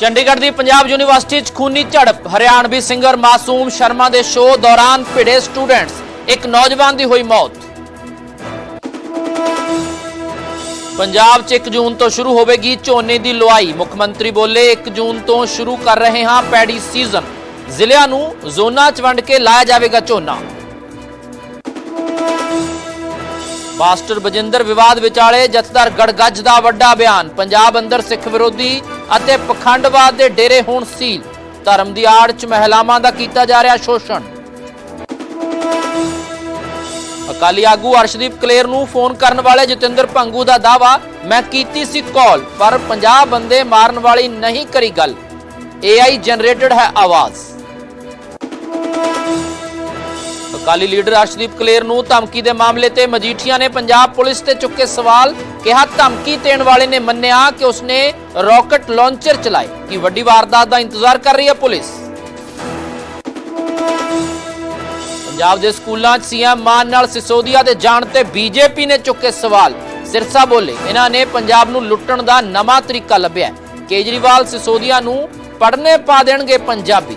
ਚੰਡੀਗੜ੍ਹ ਦੀ Punjab university 'ਚ ਖੂਨੀ ਝੜਪ, Haryanvi singer ਮਾਸੂਮ ਸ਼ਰਮਾ ਦੇ ਸ਼ੋਅ ਦੌਰਾਨ ਭਿੜੇ ਸਟੂਡੈਂਟਸ ਇੱਕ ਨੌਜਵਾਨ ਦੀ ਹੋਈ ਮੌਤ। ਪੰਜਾਬ 'ਚ 1 ਜੂਨ ਤੋਂ ਸ਼ੁਰੂ ਹੋਵੇਗੀ ਝੋਨੇ ਦੀ ਲੁਆਈ। ਮੁੱਖ ਮੰਤਰੀ ਬੋਲੇ 1 ਜੂਨ ਤੋਂ ਸ਼ੁਰੂ ਕਰ ਰਹੇ ਹਾਂ ਪੈੜੀ ਸੀਜ਼ਨ ਜ਼ਿਲ੍ਹਿਆਂ ਨੂੰ ਜ਼ੋਨਾਂ 'ਚ ਵੰਡ ਕੇ ਲਾਇਆ ਜਾਵੇਗਾ ਝੋਨਾ। ਮਾਸਟਰ ਬਜਿੰਦਰ ਵਿਵਾਦ ਵਿਚਾਲੇ ਜਥੇਦਾਰ ਗੜਗੱਜ ਦਾ ਵੱਡਾ ਬਿਆਨ। ਪੰਜਾਬ ਅੰਦਰ ਸਿੱਖ ਵਿਰੋਧੀ ਅਤੇ ਪਖੰਡਵਾਦ ਦੇ ਡੇਰੇ ਹੋਣ ਸੀਲ। ਧਰਮ ਦੀ ਆੜ 'ਚ ਮਹਿਲਾਵਾਂ ਦਾ ਕੀਤਾ ਜਾ ਰਿਹਾ ਸ਼ੋਸ਼ਣ। ਅਕਾਲੀ ਆਗੂ ਅਰਸ਼ਦੀਪ ਕਲੇਰ ਨੂੰ ਫੋਨ ਕਰਨ ਵਾਲੇ ਜਤਿੰਦਰ ਭੰਗੂ ਦਾ ਦਾਵਾ ਮੈਂ ਕੀਤੀ ਸੀ ਕਾਲ, ਪਰ 50 ਬੰਦੇ ਮਾਰਨ ਵਾਲੀ ਨਹੀਂ ਕਰੀ ਗੱਲ। AI ਜਨਰੇਟਡ ਹੈ ਆਵਾਜ਼। ਅਕਾਲੀ ਲੀਡਰ ਅਰਸ਼ਦੀਪ ਕਲੇਰ ਨੂੰ ਧਮਕੀ ਦੇ ਮਾਮਲੇ ਤੇ ਮਜੀਠੀਆ ਨੇ ਪੰਜਾਬ ਪੁਲਿਸ ਤੇ ਚੁੱਕੇ ਸਵਾਲ। ਕਿਹਾ ਧਮਕੀ ਦੇਣ ਵਾਲੇ ਨੇ ਮੰਨਿਆ ਕਿ ਉਸਨੇ ਰਾਕਟ ਲਾਂਚਰ ਚਲਾਏ। ਕਿ ਵੱਡੀ ਵਾਰਦਾਤ ਦਾ ਇੰਤਜ਼ਾਰ ਕਰ ਰਹੀ ਹੈ ਪੁਲਿਸ? ਪੰਜਾਬ ਦੇ ਸਕੂਲਾਂ 'ਚ ਸੀਐਮ ਮਾਨ ਨਾਲ ਸਿਸੋਦੀਆ ਦੇ ਜਾਣ ਤੇ ਬੀਜੇਪੀ ਨੇ ਚੁੱਕੇ ਸਵਾਲ। ਸਿਰਸਾ ਬੋਲੇ, ਇਹਨਾਂ ਨੇ ਪੰਜਾਬ ਨੂੰ ਲੁੱਟਣ ਦਾ ਨਵਾਂ ਤਰੀਕਾ ਲੱਭਿਆ ਕੇਜਰੀਵਾਲ ਸਿਸੋਦੀਆ ਨੂੰ ਪੜਨੇ ਪਾ ਦੇਣਗੇ ਪੰਜਾਬੀ।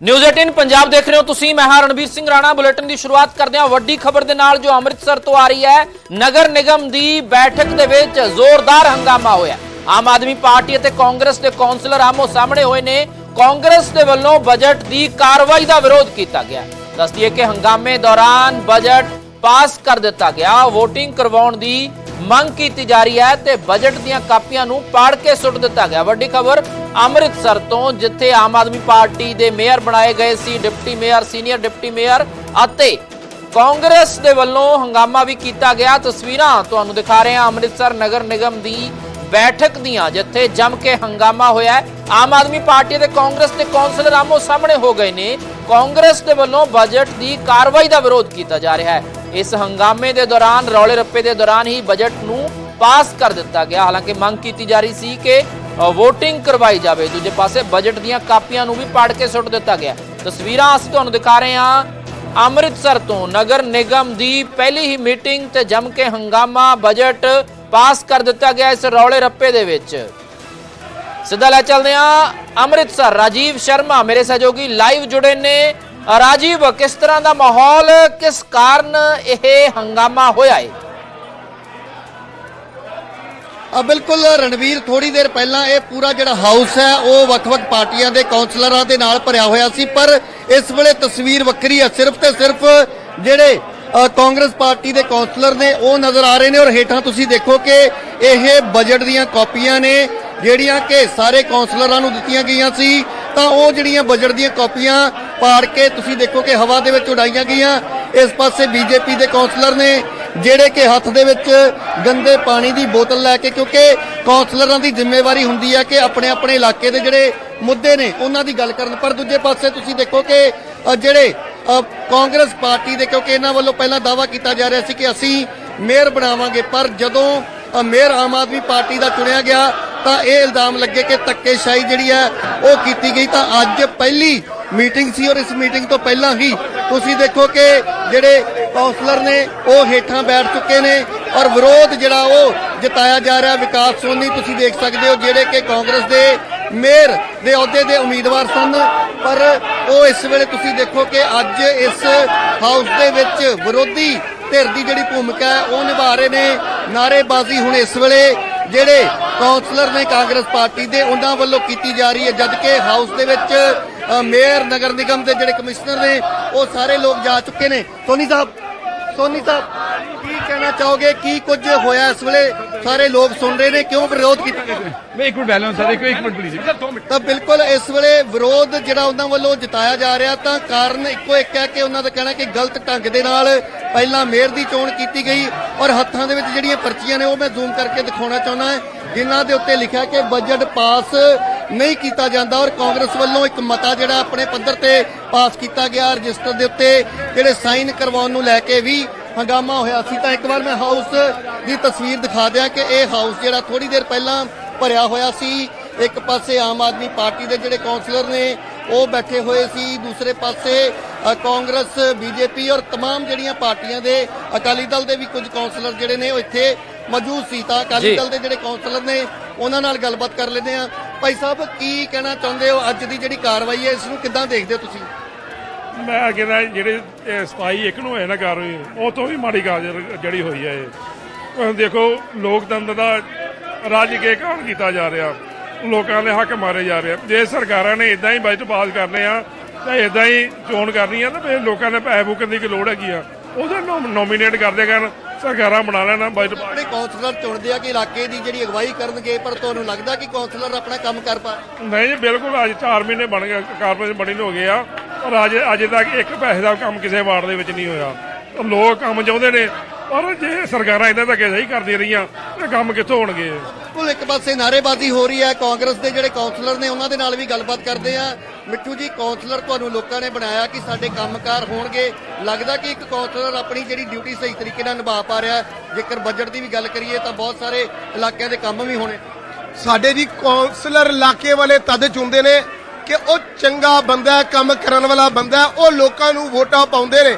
ਨਿਊਜ਼ 18 ਪੰਜਾਬ ਦੇਖ ਰਹੇ ਹੋ ਤੁਸੀਂ। ਮੈਂ ਹਾਂ ਰਣਵੀਰ ਸਿੰਘ ਰਾਣਾ। ਬੁਲੇਟਿਨ ਦੀ ਸ਼ੁਰੂਆਤ ਕਰਦੇ ਹਾਂ। ਵੱਡੀ ਖਬਰ ਦੇ ਨਾਲ ਜੋ ਅੰਮ੍ਰਿਤਸਰ ਤੋਂ ਆ ਰਹੀ ਹੈ, ਨਗਰ ਨਿਗਮ ਦੀ ਬੈਠਕ ਦੇ ਵਿੱਚ ਜ਼ੋਰਦਾਰ ਹੰਗਾਮਾ ਹੋਇਆ ਆਮ ਆਦਮੀ ਪਾਰਟੀ ਅਤੇ ਕਾਂਗਰਸ ਦੇ ਕੌਂਸਲਰ ਆਮੋ ਸਾਹਮਣੇ ਹੋਏ ਨੇ। ਕਾਂਗਰਸ ਦੇ ਵੱਲੋਂ ਬਜਟ ਦੀ ਕਾਰਵਾਈ ਦਾ ਵਿਰੋਧ ਕੀਤਾ ਗਿਆ ਦੱਸਦੀਏ ਕਿ ਹੰਗਾਮੇ ਦੌਰਾਨ ਬਜਟ ਪਾਸ ਕਰ ਦਿੱਤਾ ਗਿਆ। VOTING ਕਰਵਾਉਣ ਦੀ ਮੰਗ ਕੀਤੀ ਜਾ ਰਹੀ ਹੈ ਤੇ ਬਜਟ ਦੀਆਂ ਕਾਪੀਆਂ ਨੂੰ ਪਾੜ ਕੇ ਸੁੱਟ ਦਿੱਤਾ ਗਿਆ। ਵੱਡੀ ਖਬਰ, ਅੰਮ੍ਰਿਤਸਰ ਤੋਂ ਜਿੱਥੇ ਆਮ ਆਦਮੀ ਪਾਰਟੀ ਦੇ ਮੇਅਰ ਬਣਾਏ ਗਏ ਸੀ, deputy mayor, senior deputy mayor ਅਤੇ ਕਾਂਗਰਸ ਦੇ ਵੱਲੋਂ ਹੰਗਾਮਾ ਵੀ ਕੀਤਾ ਗਿਆ। ਤਸਵੀਰਾਂ ਤੁਹਾਨੂੰ ਦਿਖਾ ਰਹੇ ਹਾਂ। ਅੰਮ੍ਰਿਤਸਰ ਨਗਰ ਨਿਗਮ ਦੀ ਬੈਠਕ ਦੀਆਂ, ਜਿੱਥੇ ਜੰਮ ਕੇ ਹੰਗਾਮਾ ਹੋਇਆ ਆਮ ਆਦਮੀ ਪਾਰਟੀ ਦੇ ਕਾਂਗਰਸ ਦੇ ਕੌਂਸਲਰ ਆਮੋ ਸਾਹਮਣੇ ਹੋ ਗਏ ਨੇ। ਕਾਂਗਰਸ ਦੇ ਵੱਲੋਂ ਬਜਟ ਦੀ ਕਾਰਵਾਈ ਦਾ ਵਿਰੋਧ ਕੀਤਾ ਜਾ ਰਿਹਾ ਹੈ। ਇਸ ਹੰਗਾਮੇ ਦੇ ਦੌਰਾਨ, ਰੌਲੇ ਰੱਪੇ ਦੇ ਦੌਰਾਨ ਹੀ ਬਜਟ ਨੂੰ ਪਾਸ ਕਰ ਦਿੱਤਾ ਗਿਆ। ਹਾਲਾਂਕਿ ਮੰਗ ਕੀਤੀ ਜਾ ਰਹੀ ਸੀ ਕਿ ਵੋਟਿੰਗ ਕਰਵਾਈ ਜਾਵੇ। ਦੂਜੇ ਪਾਸੇ ਬਜਟ ਦੀਆਂ ਕਾਪੀਆਂ ਨੂੰ ਵੀ ਪਾੜ ਕੇ ਸੁੱਟ ਦਿੱਤਾ ਗਿਆ। ਤਸਵੀਰਾਂ ਅਸੀਂ ਤੁਹਾਨੂੰ ਦਿਖਾ ਰਹੇ ਹਾਂ ਅੰਮ੍ਰਿਤਸਰ ਤੋਂ। ਨਗਰ ਨਿਗਮ ਦੀ ਪਹਿਲੀ ਹੀ ਮੀਟਿੰਗ ਤੇ ਜੰਮ ਕੇ ਹੰਗਾਮਾ ਬਜਟ ਪਾਸ ਕਰ ਦਿੱਤਾ ਗਿਆ ਇਸ ਰੌਲੇ ਰੱਪੇ ਦੇ ਵਿੱਚ। ਸਿੱਧਾ ਲੈ ਚੱਲਦੇ ਹਾਂ ਅੰਮ੍ਰਿਤਸਰ। ਰਾਜੀਵ ਸ਼ਰਮਾ ਮੇਰੇ ਸਹਿਯੋਗੀ ਲਾਈਵ ਜੁੜੇ ਨੇ। ਰਾਜੀਵ, ਕਿਸ ਤਰ੍ਹਾਂ ਦਾ ਮਾਹੌਲ, ਕਿਸ ਕਾਰਨ ਇਹ ਹੰਗਾਮਾ ਹੋਇਆ ਹੈ ਆ ਬਿਲਕੁਲ ਰਣਵੀਰ ਥੋੜੀ ਦੇਰ ਪਹਿਲਾਂ ਇਹ ਪੂਰਾ ਜਿਹੜਾ ਹਾਊਸ ਹੈ, ਉਹ ਵੱਖ-ਵੱਖ ਪਾਰਟੀਆਂ ਦੇ ਕਾਉਂਸਲਰਾਂ ਦੇ ਨਾਲ ਭਰਿਆ ਹੋਇਆ ਸੀ, ਪਰ ਇਸ ਵੇਲੇ ਤਸਵੀਰ ਵੱਖਰੀ ਹੈ, ਸਿਰਫ ਤੇ ਸਿਰਫ ਜਿਹੜੇ ਕਾਂਗਰਸ ਪਾਰਟੀ ਦੇ ਕਾਉਂਸਲਰ ਨੇ, ਉਹ ਨਜ਼ਰ ਆ ਰਹੇ ਨੇ, ਔਰ ਹੇਠਾਂ ਤੁਸੀਂ ਦੇਖੋ ਕਿ ਇਹ ਬਜਟ ਦੀਆਂ ਕਾਪੀਆਂ ਨੇ, ਜਿਹੜੀਆਂ ਕਿ ਸਾਰੇ ਕਾਉਂਸਲਰਾਂ ਨੂੰ ਦਿੱਤੀਆਂ ਗਈਆਂ ਸੀ ਤਾਂ ਉਹ ਜਿਹੜੀਆਂ ਬਜਟ ਦੀਆਂ ਕਾਪੀਆਂ ਪਾੜ ਕੇ ਤੁਸੀਂ ਦੇਖੋ ਕਿ ਹਵਾ ਦੇ ਵਿੱਚ ਉਡਾਈਆਂ ਗਈਆਂ। ਇਸ ਪਾਸੇ ਬੀਜੇਪੀ ਦੇ ਕਾਉਂਸਲਰ ਨੇ, ਜਿਹੜੇ ਕਿ ਹੱਥ ਦੇ ਵਿੱਚ ਗੰਦੇ ਪਾਣੀ ਦੀ ਬੋਤਲ ਲੈ ਕੇ, ਕਿਉਂਕਿ ਕਾਉਂਸਲਰਾਂ ਦੀ ਜ਼ਿੰਮੇਵਾਰੀ ਹੁੰਦੀ ਹੈ ਕਿ ਆਪਣੇ ਆਪਣੇ ਇਲਾਕੇ ਦੇ ਜਿਹੜੇ ਮੁੱਦੇ ਨੇ, ਉਹਨਾਂ ਦੀ ਗੱਲ ਕਰਨ। ਪਰ ਦੂਜੇ ਪਾਸੇ ਤੁਸੀਂ ਦੇਖੋ ਕਿ ਜਿਹੜੇ ਕਾਂਗਰਸ ਪਾਰਟੀ ਦੇ, ਕਿਉਂਕਿ ਇਹਨਾਂ ਵੱਲੋਂ ਪਹਿਲਾਂ ਦਾਵਾ ਕੀਤਾ ਜਾ ਰਿਹਾ ਸੀ ਕਿ ਅਸੀਂ ਮੇਅਰ ਬਣਾਵਾਂਗੇ। ਪਰ ਜਦੋਂ ਮੇਅਰ ਆਮ ਆਦਮੀ ਪਾਰਟੀ ਦਾ ਚੁਣਿਆ ਗਿਆ, ਤਾਂ ਇਹ ਇਲਜ਼ਾਮ ਲੱਗੇ ਕਿ ਧੱਕੇਸ਼ਾਹੀ ਜਿਹੜੀ ਹੈ, ਉਹ ਕੀਤੀ ਗਈ। ਤਾਂ ਅੱਜ ਪਹਿਲੀ ਮੀਟਿੰਗ ਸੀ ਔਰ ਇਸ ਮੀਟਿੰਗ ਤੋਂ ਪਹਿਲਾਂ ਹੀ ਤੁਸੀਂ ਦੇਖੋ ਕਿ ਜਿਹੜੇ ਕੌਂਸਲਰ ਨੇ, ਉਹ ਹੇਠਾਂ ਬੈਠ ਚੁੱਕੇ ਨੇ ਔਰ ਵਿਰੋਧ ਜਿਹੜਾ ਉਹ ਜਤਾਇਆ ਜਾ ਰਿਹਾ ਵਿਕਾਸ ਸੋਨੀ, ਤੁਸੀਂ ਦੇਖ ਸਕਦੇ ਹੋ ਜਿਹੜੇ ਕਿ ਕਾਂਗਰਸ ਦੇ ਮੇਅਰ ਦੇ ਅਹੁਦੇ ਦੇ ਉਮੀਦਵਾਰ ਸਨ। ਪਰ ਉਹ ਇਸ ਵੇਲੇ ਤੁਸੀਂ ਦੇਖੋ ਕਿ ਅੱਜ ਇਸ ਹਾਊਸ ਦੇ ਵਿੱਚ ਵਿਰੋਧੀ ਧਿਰ ਦੀ ਜਿਹੜੀ ਭੂਮਿਕਾ ਹੈ, ਉਹ ਨਿਭਾ ਰਹੇ ਨੇ। ਨਾਰੇਬਾਜ਼ੀ ਹੁਣ ਇਸ ਵੇਲੇ ਜਿਹੜੇ ਕੌਂਸਲਰ ਨੇ ਕਾਂਗਰਸ ਪਾਰਟੀ ਦੇ, ਉਹਨਾਂ ਵੱਲੋਂ ਕੀਤੀ ਜਾ ਰਹੀ ਹੈ, ਜਦਕਿ ਹਾਊਸ ਦੇ ਵਿੱਚ ਮੇਅਰ, ਨਗਰ ਨਿਗਮ ਦੇ ਜਿਹੜੇ ਕਮਿਸ਼ਨਰ ਨੇ, ਉਹ ਸਾਰੇ ਲੋਕ ਜਾ ਚੁੱਕੇ ਨੇ। ਸੋਨੀ ਸਾਹਿਬ ਸੋਨੀ ਸਾਹਿਬ। ਕਹਿਣਾ ਚਾਹੋਗੇ ਕੀ ਕੁਝ ਹੋਇਆ ਇਸ ਵੇਲੇ? ਸਾਰੇ ਲੋਕ ਸੁਣ ਰਹੇ ਨੇ ਕਿਉਂ ਵਿਰੋਧ ਕੀਤਾ? ਗਿਆ ਮੈਂ ਇੱਕ ਮਿੰਟ ਬੈਲੈਂਸ ਸਰ ਇੱਕ ਇੱਕ ਮਿੰਟ ਪਲੀਜ਼ ਸਰ 2 ਮਿੰਟ। ਤਾਂ ਬਿਲਕੁਲ ਇਸ ਵੇਲੇ ਵਿਰੋਧ ਜਿਹੜਾ ਉਹਨਾਂ ਵੱਲੋਂ ਜਤਾਇਆ ਜਾ ਰਿਹਾ ਤਾਂ ਕਾਰਨ ਇੱਕੋ ਇੱਕ ਹੈ ਕਿ ਉਹਨਾਂ ਦਾ ਕਹਿਣਾ ਕਿ ਗਲਤ ਢੰਗ ਦੇ ਨਾਲ ਪਹਿਲਾਂ ਮੇਅਰ ਦੀ ਚੋਣ ਕੀਤੀ ਗਈ ਔਰ ਹੱਥਾਂ ਦੇ ਵਿੱਚ ਜਿਹੜੀਆਂ ਪਰਚੀਆਂ ਨੇ ਉਹ ਮੈਂ ਜ਼ੂਮ ਕਰਕੇ ਦਿਖਾਉਣਾ ਚਾਹੁੰਦਾ ਹਾਂ। ਜਿਨ੍ਹਾਂ ਦੇ ਉੱਤੇ ਲਿਖਿਆ ਕਿ ਬਜਟ ਪਾਸ ਨਹੀਂ ਕੀਤਾ ਜਾਂਦਾ ਔਰ ਕਾਂਗਰਸ ਵੱਲੋਂ ਇੱਕ ਮਤਾ ਜਿਹੜਾ ਆਪਣੇ ਪੱਧਰ ਤੇ ਪਾਸ ਕੀਤਾ ਗਿਆ। ਰਜਿਸਟਰ ਦੇ ਉੱਤੇ ਜਿਹੜੇ ਸਾਈਨ ਕਰਵਾਉਣ ਨੂੰ ਲੈ ਕੇ ਵੀ ਹੰਗਾਮਾ ਹੋਇਆ ਸੀ ਤਾਂ ਇੱਕ ਵਾਰ ਮੈਂ ਹਾਊਸ ਦੀ ਤਸਵੀਰ ਦਿਖਾ ਦਿਆਂ ਕਿ ਇਹ ਹਾਊਸ ਜਿਹੜਾ ਥੋੜੀ ਦੇਰ ਪਹਿਲਾਂ ਭਰਿਆ ਹੋਇਆ ਸੀ ਇੱਕ ਪਾਸੇ ਆਮ ਆਦਮੀ ਪਾਰਟੀ ਦੇ ਜਿਹੜੇ ਕਾਉਂਸਲਰ ਨੇ ਉਹ ਬੈਠੇ ਹੋਏ ਸੀ ਦੂਸਰੇ ਪਾਸੇ ਅ, ਕਾਂਗਰਸ ਬੀਜੇਪੀ ਔਰ तमाम ਜਿਹੜੀਆਂ ਪਾਰਟੀਆਂ ਦੇ ਅਕਾਲੀ ਦਲ ਦੇ ਵੀ ਕੁਝ ਕਾਉਂਸਲਰ ਜਿਹੜੇ ਨੇ ਉਹ ਇੱਥੇ ਮੌਜੂਦ ਸੀ ਤਾਂ ਅਕਾਲੀ ਜੀ। ਦਲ ਦੇ ਜਿਹੜੇ ਕਾਉਂਸਲਰ ਨੇ ਉਹਨਾਂ ਨਾਲ ਗੱਲਬਾਤ ਕਰ ਲੈਂਦੇ ਆ ਭਾਈ ਸਾਹਿਬ ਕੀ ਕਹਿਣਾ ਚਾਹੁੰਦੇ ਹੋ ਅੱਜ ਦੀ ਜਿਹੜੀ ਕਾਰਵਾਈ ਹੈ ਇਸ ਨੂੰ ਕਿੱਦਾਂ ਦੇਖਦੇ ਹੋ ਤੁਸੀਂ ਮੈਂ ਕਹਿੰਦਾ ਜਿਹੜੇ ਇਹ 27 ਇੱਕ ਨੂੰ ਹੋਏ ਨਾ ਕਾਰਵਾਈ ਉਹ ਤੋਂ ਵੀ ਮਾੜੀ ਕਾਰਜ ਜਿਹੜੀ ਹੋਈ ਹੈ ਇਹ। ਦੇਖੋ ਲੋਕਤੰਤਰ ਦਾ ਰੱਜ ਕੇ ਕਾਣ ਕੀਤਾ ਜਾ ਰਿਹਾ? ਲੋਕਾਂ ਦੇ ਹੱਕ ਮਾਰੇ ਜਾ ਰਹੇ ਜੇ ਸਰਕਾਰਾਂ ਨੇ ਇਦਾਂ ਹੀ ਬਜਟ ਪਾਸ ਕਰਨੇ ਆ ਤਾਂ ਇਦਾਂ ਹੀ ਚੋਣ ਕਰਨੀ ਆ ਤਾਂ ਫਿਰ ਲੋਕਾਂ ਨੇ ਪੈਸੇ ਫੂਕਣ ਦੀ ਕੀ ਲੋੜ ਹੈਗੀ ਆ? ਉਹਦੇ ਨੋਮੀਨੇਟ ਕਰਦੇ ਕਰਨ ਸਰਕਾਰਾਂ ਬਣਾ ਲੈਣਾ ਬਜਟ ਪਾਸ। ਆਪਣੇ ਕਾਉਂਸਲਰ ਚੁਣਦੇ ਆ ਕਿ ਇਲਾਕੇ ਦੀ ਜਿਹੜੀ ਅਗਵਾਈ ਕਰਨਗੇ ਪਰ ਤੁਹਾਨੂੰ ਲੱਗਦਾ ਕਿ ਕਾਉਂਸਲਰ ਆਪਣਾ ਕੰਮ ਕਰ ਪਾ ਨਹੀਂ ਜੀ ਬਿਲਕੁਲ ਅੱਜ 4 ਮਹੀਨੇ ਬਣ ਗਏ ਕਾਰਪੋਰੇਸ਼ਨ ਬਣੀ ਨੂੰ ਹੋ ਗਏ ਆ। ਪਰ ਅੱਜ ਅਜੇ ਤੱਕ ਇੱਕ ਪੈਸੇ ਦਾ ਕੰਮ ਕਿਸੇ ਵਾਰਡ ਦੇ ਵਿੱਚ ਨਹੀਂ ਹੋਇਆ। ਲੋਕ ਕੰਮ ਚਾਹੁੰਦੇ ਨੇ ਪਰ ਜੇ ਸਰਕਾਰਾਂ ਇਹਨਾਂ ਧੱਕੇ ਸਹੀ ਕਰਦੀਆਂ ਰਹੀਆਂ ਤੇ ਕੰਮ ਕਿੱਥੋਂ ਹੋਣਗੇ? ਬਿਲਕੁਲ ਇੱਕ ਪਾਸੇ ਨਾਰੇਬਾਜ਼ੀ ਹੋ ਰਹੀ ਹੈ ਕਾਂਗਰਸ ਦੇ ਜਿਹੜੇ ਕਾਉਂਸਲਰ ਨੇ ਉਹਨਾਂ ਦੇ ਨਾਲ ਵੀ ਗੱਲਬਾਤ ਕਰਦੇ ਆ ਮਿੱਠੂ ਜੀ ਕਾਉਂਸਲਰ ਤੁਹਾਨੂੰ ਲੋਕਾਂ ਨੇ ਬਣਾਇਆ ਕਿ ਸਾਡੇ ਕੰਮਕਾਰ ਹੋਣਗੇ। ਲੱਗਦਾ ਕਿ ਇੱਕ ਕਾਉਂਸਲਰ ਆਪਣੀ ਜਿਹੜੀ ਡਿਊਟੀ ਸਹੀ ਤਰੀਕੇ ਨਾਲ ਨਿਭਾ ਪਾ ਰਿਹਾ ਜੇਕਰ ਬਜਟ ਦੀ ਵੀ ਗੱਲ ਕਰੀਏ ਤਾਂ ਬਹੁਤ ਸਾਰੇ ਇਲਾਕਿਆਂ ਦੇ ਕੰਮ ਵੀ ਹੋਣੇ। ਸਾਡੇ ਜੀ ਕਾਉਂਸਲਰ ਇਲਾਕੇ ਵਾਲੇ ਤਦ ਚੁਣਦੇ ਨੇ ਕਿ ਉਹ ਚੰਗਾ ਬੰਦਾ ਹੈ, ਕੰਮ ਕਰਨ ਵਾਲਾ ਬੰਦਾ ਹੈ, ਉਹ ਲੋਕਾਂ ਨੂੰ ਵੋਟਾਂ ਪਾਉਂਦੇ ਨੇ।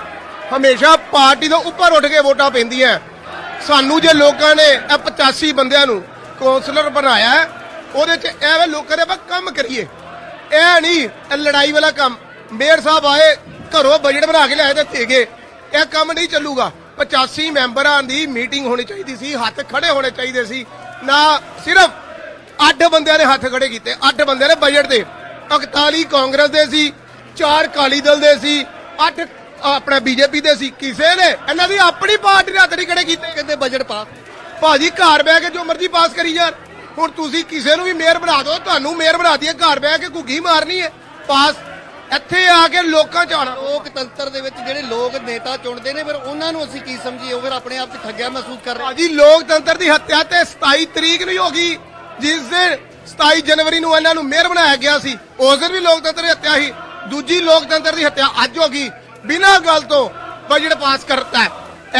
ਹਮੇਸ਼ਾ ਪਾਰਟੀ ਤੋਂ ਉੱਪਰ ਉੱਠ ਕੇ ਵੋਟਾਂ ਪੈਂਦੀਆਂ ਸਾਨੂੰ ਜੇ ਲੋਕਾਂ ਨੇ ਇਹ 85 ਬੰਦਿਆਂ ਨੂੰ ਕੌਂਸਲਰ ਬਣਾਇਆ ਹੈ, ਉਹਦੇ ਚ ਐਵੇਂ ਲੋਕਾਂ ਦੇ ਆਪਾਂ ਕੰਮ ਕਰੀਏ। ਇਹ ਨਹੀਂ ਇਹ ਲੜਾਈ ਵਾਲਾ ਕੰਮ। ਮੇਅਰ ਸਾਹਿਬ ਆਏ ਘਰੋਂ ਬਜਟ ਬਣਾ ਕੇ ਲਿਆਏ ਤੇ ਦੇ ਗਏ। ਇਹ ਕੰਮ ਨਹੀਂ ਚੱਲੂਗਾ। 85 ਮੈਂਬਰਾਂ ਦੀ ਮੀਟਿੰਗ ਹੋਣੀ ਚਾਹੀਦੀ ਸੀ ਹੱਥ ਖੜੇ ਹੋਣੇ ਚਾਹੀਦੇ ਸੀ। ਨਾ ਸਿਰਫ ਅੱਠ ਬੰਦਿਆਂ ਨੇ ਹੱਥ ਖੜੇ ਕੀਤੇ ਅੱਠ ਬੰਦਿਆਂ ਨੇ ਬਜਟ ਦੇ। 41 ਕਾਂਗਰਸ ਦੇ ਸੀ 4 ਕਾਲੀ ਦਲ ਦੇ ਸੀ 8 ਆਪਣਾ ਬੀਜੇਪੀ ਦੇ ਸੀ। ਕਿਸੇ ਨੇ ਇਹਨਾਂ ਦੀ ਆਪਣੀ ਪਾਰਟੀ ਨੇ ਹੱਥ ਨਹੀਂ ਖੜੇ ਕੀਤੇ ਕਹਿੰਦੇ ਬਜਟ ਪਾਸ ਭਾਜੀ ਘਰ ਬਹਿ ਕੇ ਜੋ ਮਰਜ਼ੀ ਪਾਸ ਕਰੀ ਜਾਣ। ਹੁਣ ਤੁਸੀਂ ਕਿਸੇ ਨੂੰ ਵੀ ਮੇਅਰ ਬਣਾ ਦਿਓ ਤੁਹਾਨੂੰ ਮੇਅਰ ਬਣਾ ਦਈਏ ਘਰ ਬਹਿ ਕੇ ਘੁੱਗੀ ਮਾਰਨੀ ਹੈ। ਪਾਸ ਇੱਥੇ ਆ ਕੇ ਲੋਕਾਂ ਚ ਆਉਣਾ। ਲੋਕਤੰਤਰ ਦੇ ਵਿੱਚ ਜਿਹੜੇ ਲੋਕ ਨੇਤਾ ਚੁਣਦੇ ਨੇ ਫਿਰ ਉਹਨਾਂ ਨੂੰ ਅਸੀਂ ਕੀ ਸਮਝੀਏ? ਉਹ ਫਿਰ ਆਪਣੇ ਆਪ 'ਚ ਠੱਗਿਆ ਮਹਿਸੂਸ ਕਰ ਰਹੇ ਭਾਜੀ ਲੋਕਤੰਤਰ ਦੀ ਹੱਤਿਆ ਤੇ 27 ਤਰੀਕ ਨੂੰ ਹੀ ਹੋ ਗਈ ਜਿਸ ਦਿਨ 27 ਜਨਵਰੀ ਨੂੰ ਇਹਨਾਂ ਨੂੰ ਮੇਅਰ ਬਣਾਇਆ ਗਿਆ ਸੀ। ਉਸ ਦਿਨ ਵੀ ਲੋਕਤੰਤਰ ਦੀ ਹੱਤਿਆ ਸੀ। ਦੂਜੀ ਲੋਕਤੰਤਰ ਦੀ ਹੱਤਿਆ ਅੱਜ ਹੋ ਗਈ। ਬਿਨਾਂ ਗੱਲ ਤੋਂ ਬਜਟ ਪਾਸ ਕਰਤਾ ਹੈ।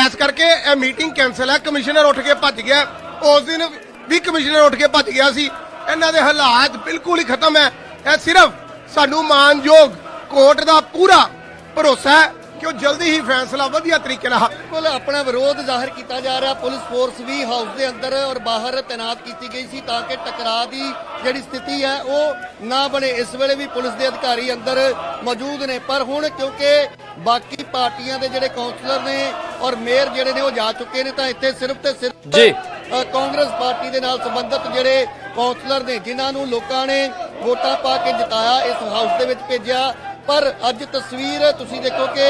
ਇਸ ਕਰਕੇ ਇਹ ਮੀਟਿੰਗ ਕੈਨਸਲ ਹੈ। ਕਮਿਸ਼ਨਰ ਉੱਠ ਕੇ ਭੱਜ ਗਿਆ। ਉਸ ਦਿਨ ਵੀ ਕਮਿਸ਼ਨਰ ਉੱਠ ਕੇ ਭੱਜ ਗਿਆ ਸੀ। ਇਹਨਾਂ ਦੇ ਹਾਲਾਤ ਬਿਲਕੁਲ ਹੀ ਖਤਮ ਹੈ। ਇਹ ਸਿਰਫ ਸਾਨੂੰ ਮਾਨਯੋਗ ਕੋਰਟ ਦਾ ਪੂਰਾ ਭਰੋਸਾ ਹੈ। ਕਿ ਉਹ ਜਲਦੀ ਹੀ ਫੈਸਲਾ ਵਧੀਆ ਤਰੀਕੇ ਨਾਲ ਬਿਲਕੁਲ ਆਪਣਾ ਵਿਰੋਧ ਜ਼ਾਹਿਰ ਕੀਤਾ ਜਾ ਰਿਹਾ। ਪੁਲਿਸ ਫੋਰਸ ਵੀ ਹਾਊਸ ਦੇ ਅੰਦਰ ਔਰ ਬਾਹਰ ਤਾਇਨਾਤ ਕੀਤੀ ਗਈ ਸੀ ਤਾਂ ਕਿ ਟਕਰਾਅ ਦੀ ਜਿਹੜੀ ਸਥਿਤੀ ਹੈ ਉਹ ਨਾ ਬਣੇ। ਇਸ ਵੇਲੇ ਵੀ ਪੁਲਿਸ ਦੇ ਅਧਿਕਾਰੀ ਅੰਦਰ ਮੌਜੂਦ ਨੇ। ਪਰ ਹੁਣ ਕਿਉਂਕਿ ਬਾਕੀ ਪਾਰਟੀਆਂ ਦੇ ਜਿਹੜੇ ਕਾਉਂਸਲਰ ਨੇ ਔਰ ਮੇਅਰ ਜਿਹੜੇ ਨੇ ਉਹ ਜਾ ਚੁੱਕੇ ਨੇ ਤਾਂ ਇੱਥੇ ਸਿਰਫ ਤੇ ਸਿਰਫ ਜੀ। ਕਾਂਗਰਸ ਪਾਰਟੀ ਦੇ ਨਾਲ ਸੰਬੰਧਿਤ ਜਿਹੜੇ ਕਾਉਂਸਲਰ ਨੇ ਜਿਨ੍ਹਾਂ ਨੂੰ ਲੋਕਾਂ ਨੇ ਵੋਟਾਂ ਪਾ ਕੇ ਜਿਤਾਇਆ ਇਸ ਹਾਊਸ ਦੇ ਵਿੱਚ ਭੇਜਿਆ। ਪਰ ਅੱਜ ਤਸਵੀਰ ਤੁਸੀਂ ਦੇਖੋ ਕਿ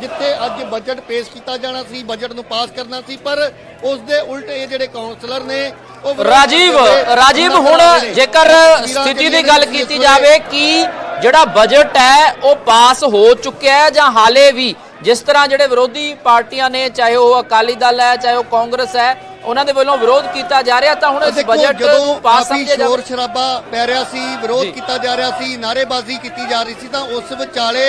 ਜਿੱਥੇ ਅੱਜ ਬਜਟ ਪੇਸ਼ ਕੀਤਾ ਜਾਣਾ ਸੀ ਬਜਟ ਨੂੰ ਪਾਸ ਕਰਨਾ ਸੀ ਪਰ ਉਸ ਦੇ ਉਲਟ ਇਹ ਜਿਹੜੇ ਕਾਉਂਸਲਰ ਨੇ ਉਹ ਰਾਜੀਵ ਰਾਜੀਵ ਹੁਣ। ਜੇਕਰ ਸਥਿਤੀ ਦੀ ਗੱਲ ਕੀਤੀ ਜਾਵੇ ਕਿ ਜਿਹੜਾ ਬਜਟ ਹੈ ਉਹ ਪਾਸ ਹੋ ਚੁੱਕਿਆ ਹੈ ਜਾਂ ਹਾਲੇ ਵੀ ਜਿਸ ਤਰ੍ਹਾਂ ਜਿਹੜੇ ਵਿਰੋਧੀ ਪਾਰਟੀਆਂ ਨੇ ਚਾਹੇ ਉਹ ਅਕਾਲੀ ਦਲ ਹੈ ਚਾਹੇ ਉਹ ਕਾਂਗਰਸ ਹੈ ਉਹਨਾਂ ਦੇ ਵੱਲੋਂ ਵਿਰੋਧ ਕੀਤਾ ਜਾ ਰਿਹਾ ਤਾਂ ਹੁਣ ਇਸ ਬਜਟ ਪਾਸ ਸਮਝਿਆ ਸ਼ੋਰ ਜਾਵੇ ਸ਼ਰਾਬਾ ਪੈ ਰਿਹਾ ਸੀ ਵਿਰੋਧ ਜੀ। ਕੀਤਾ ਜਾ ਰਿਹਾ ਸੀ ਨਾਰੇਬਾਜ਼ੀ ਕੀਤੀ ਜਾ ਰਹੀ ਸੀ ਤਾਂ ਉਸ ਵਿਚਾਲੇ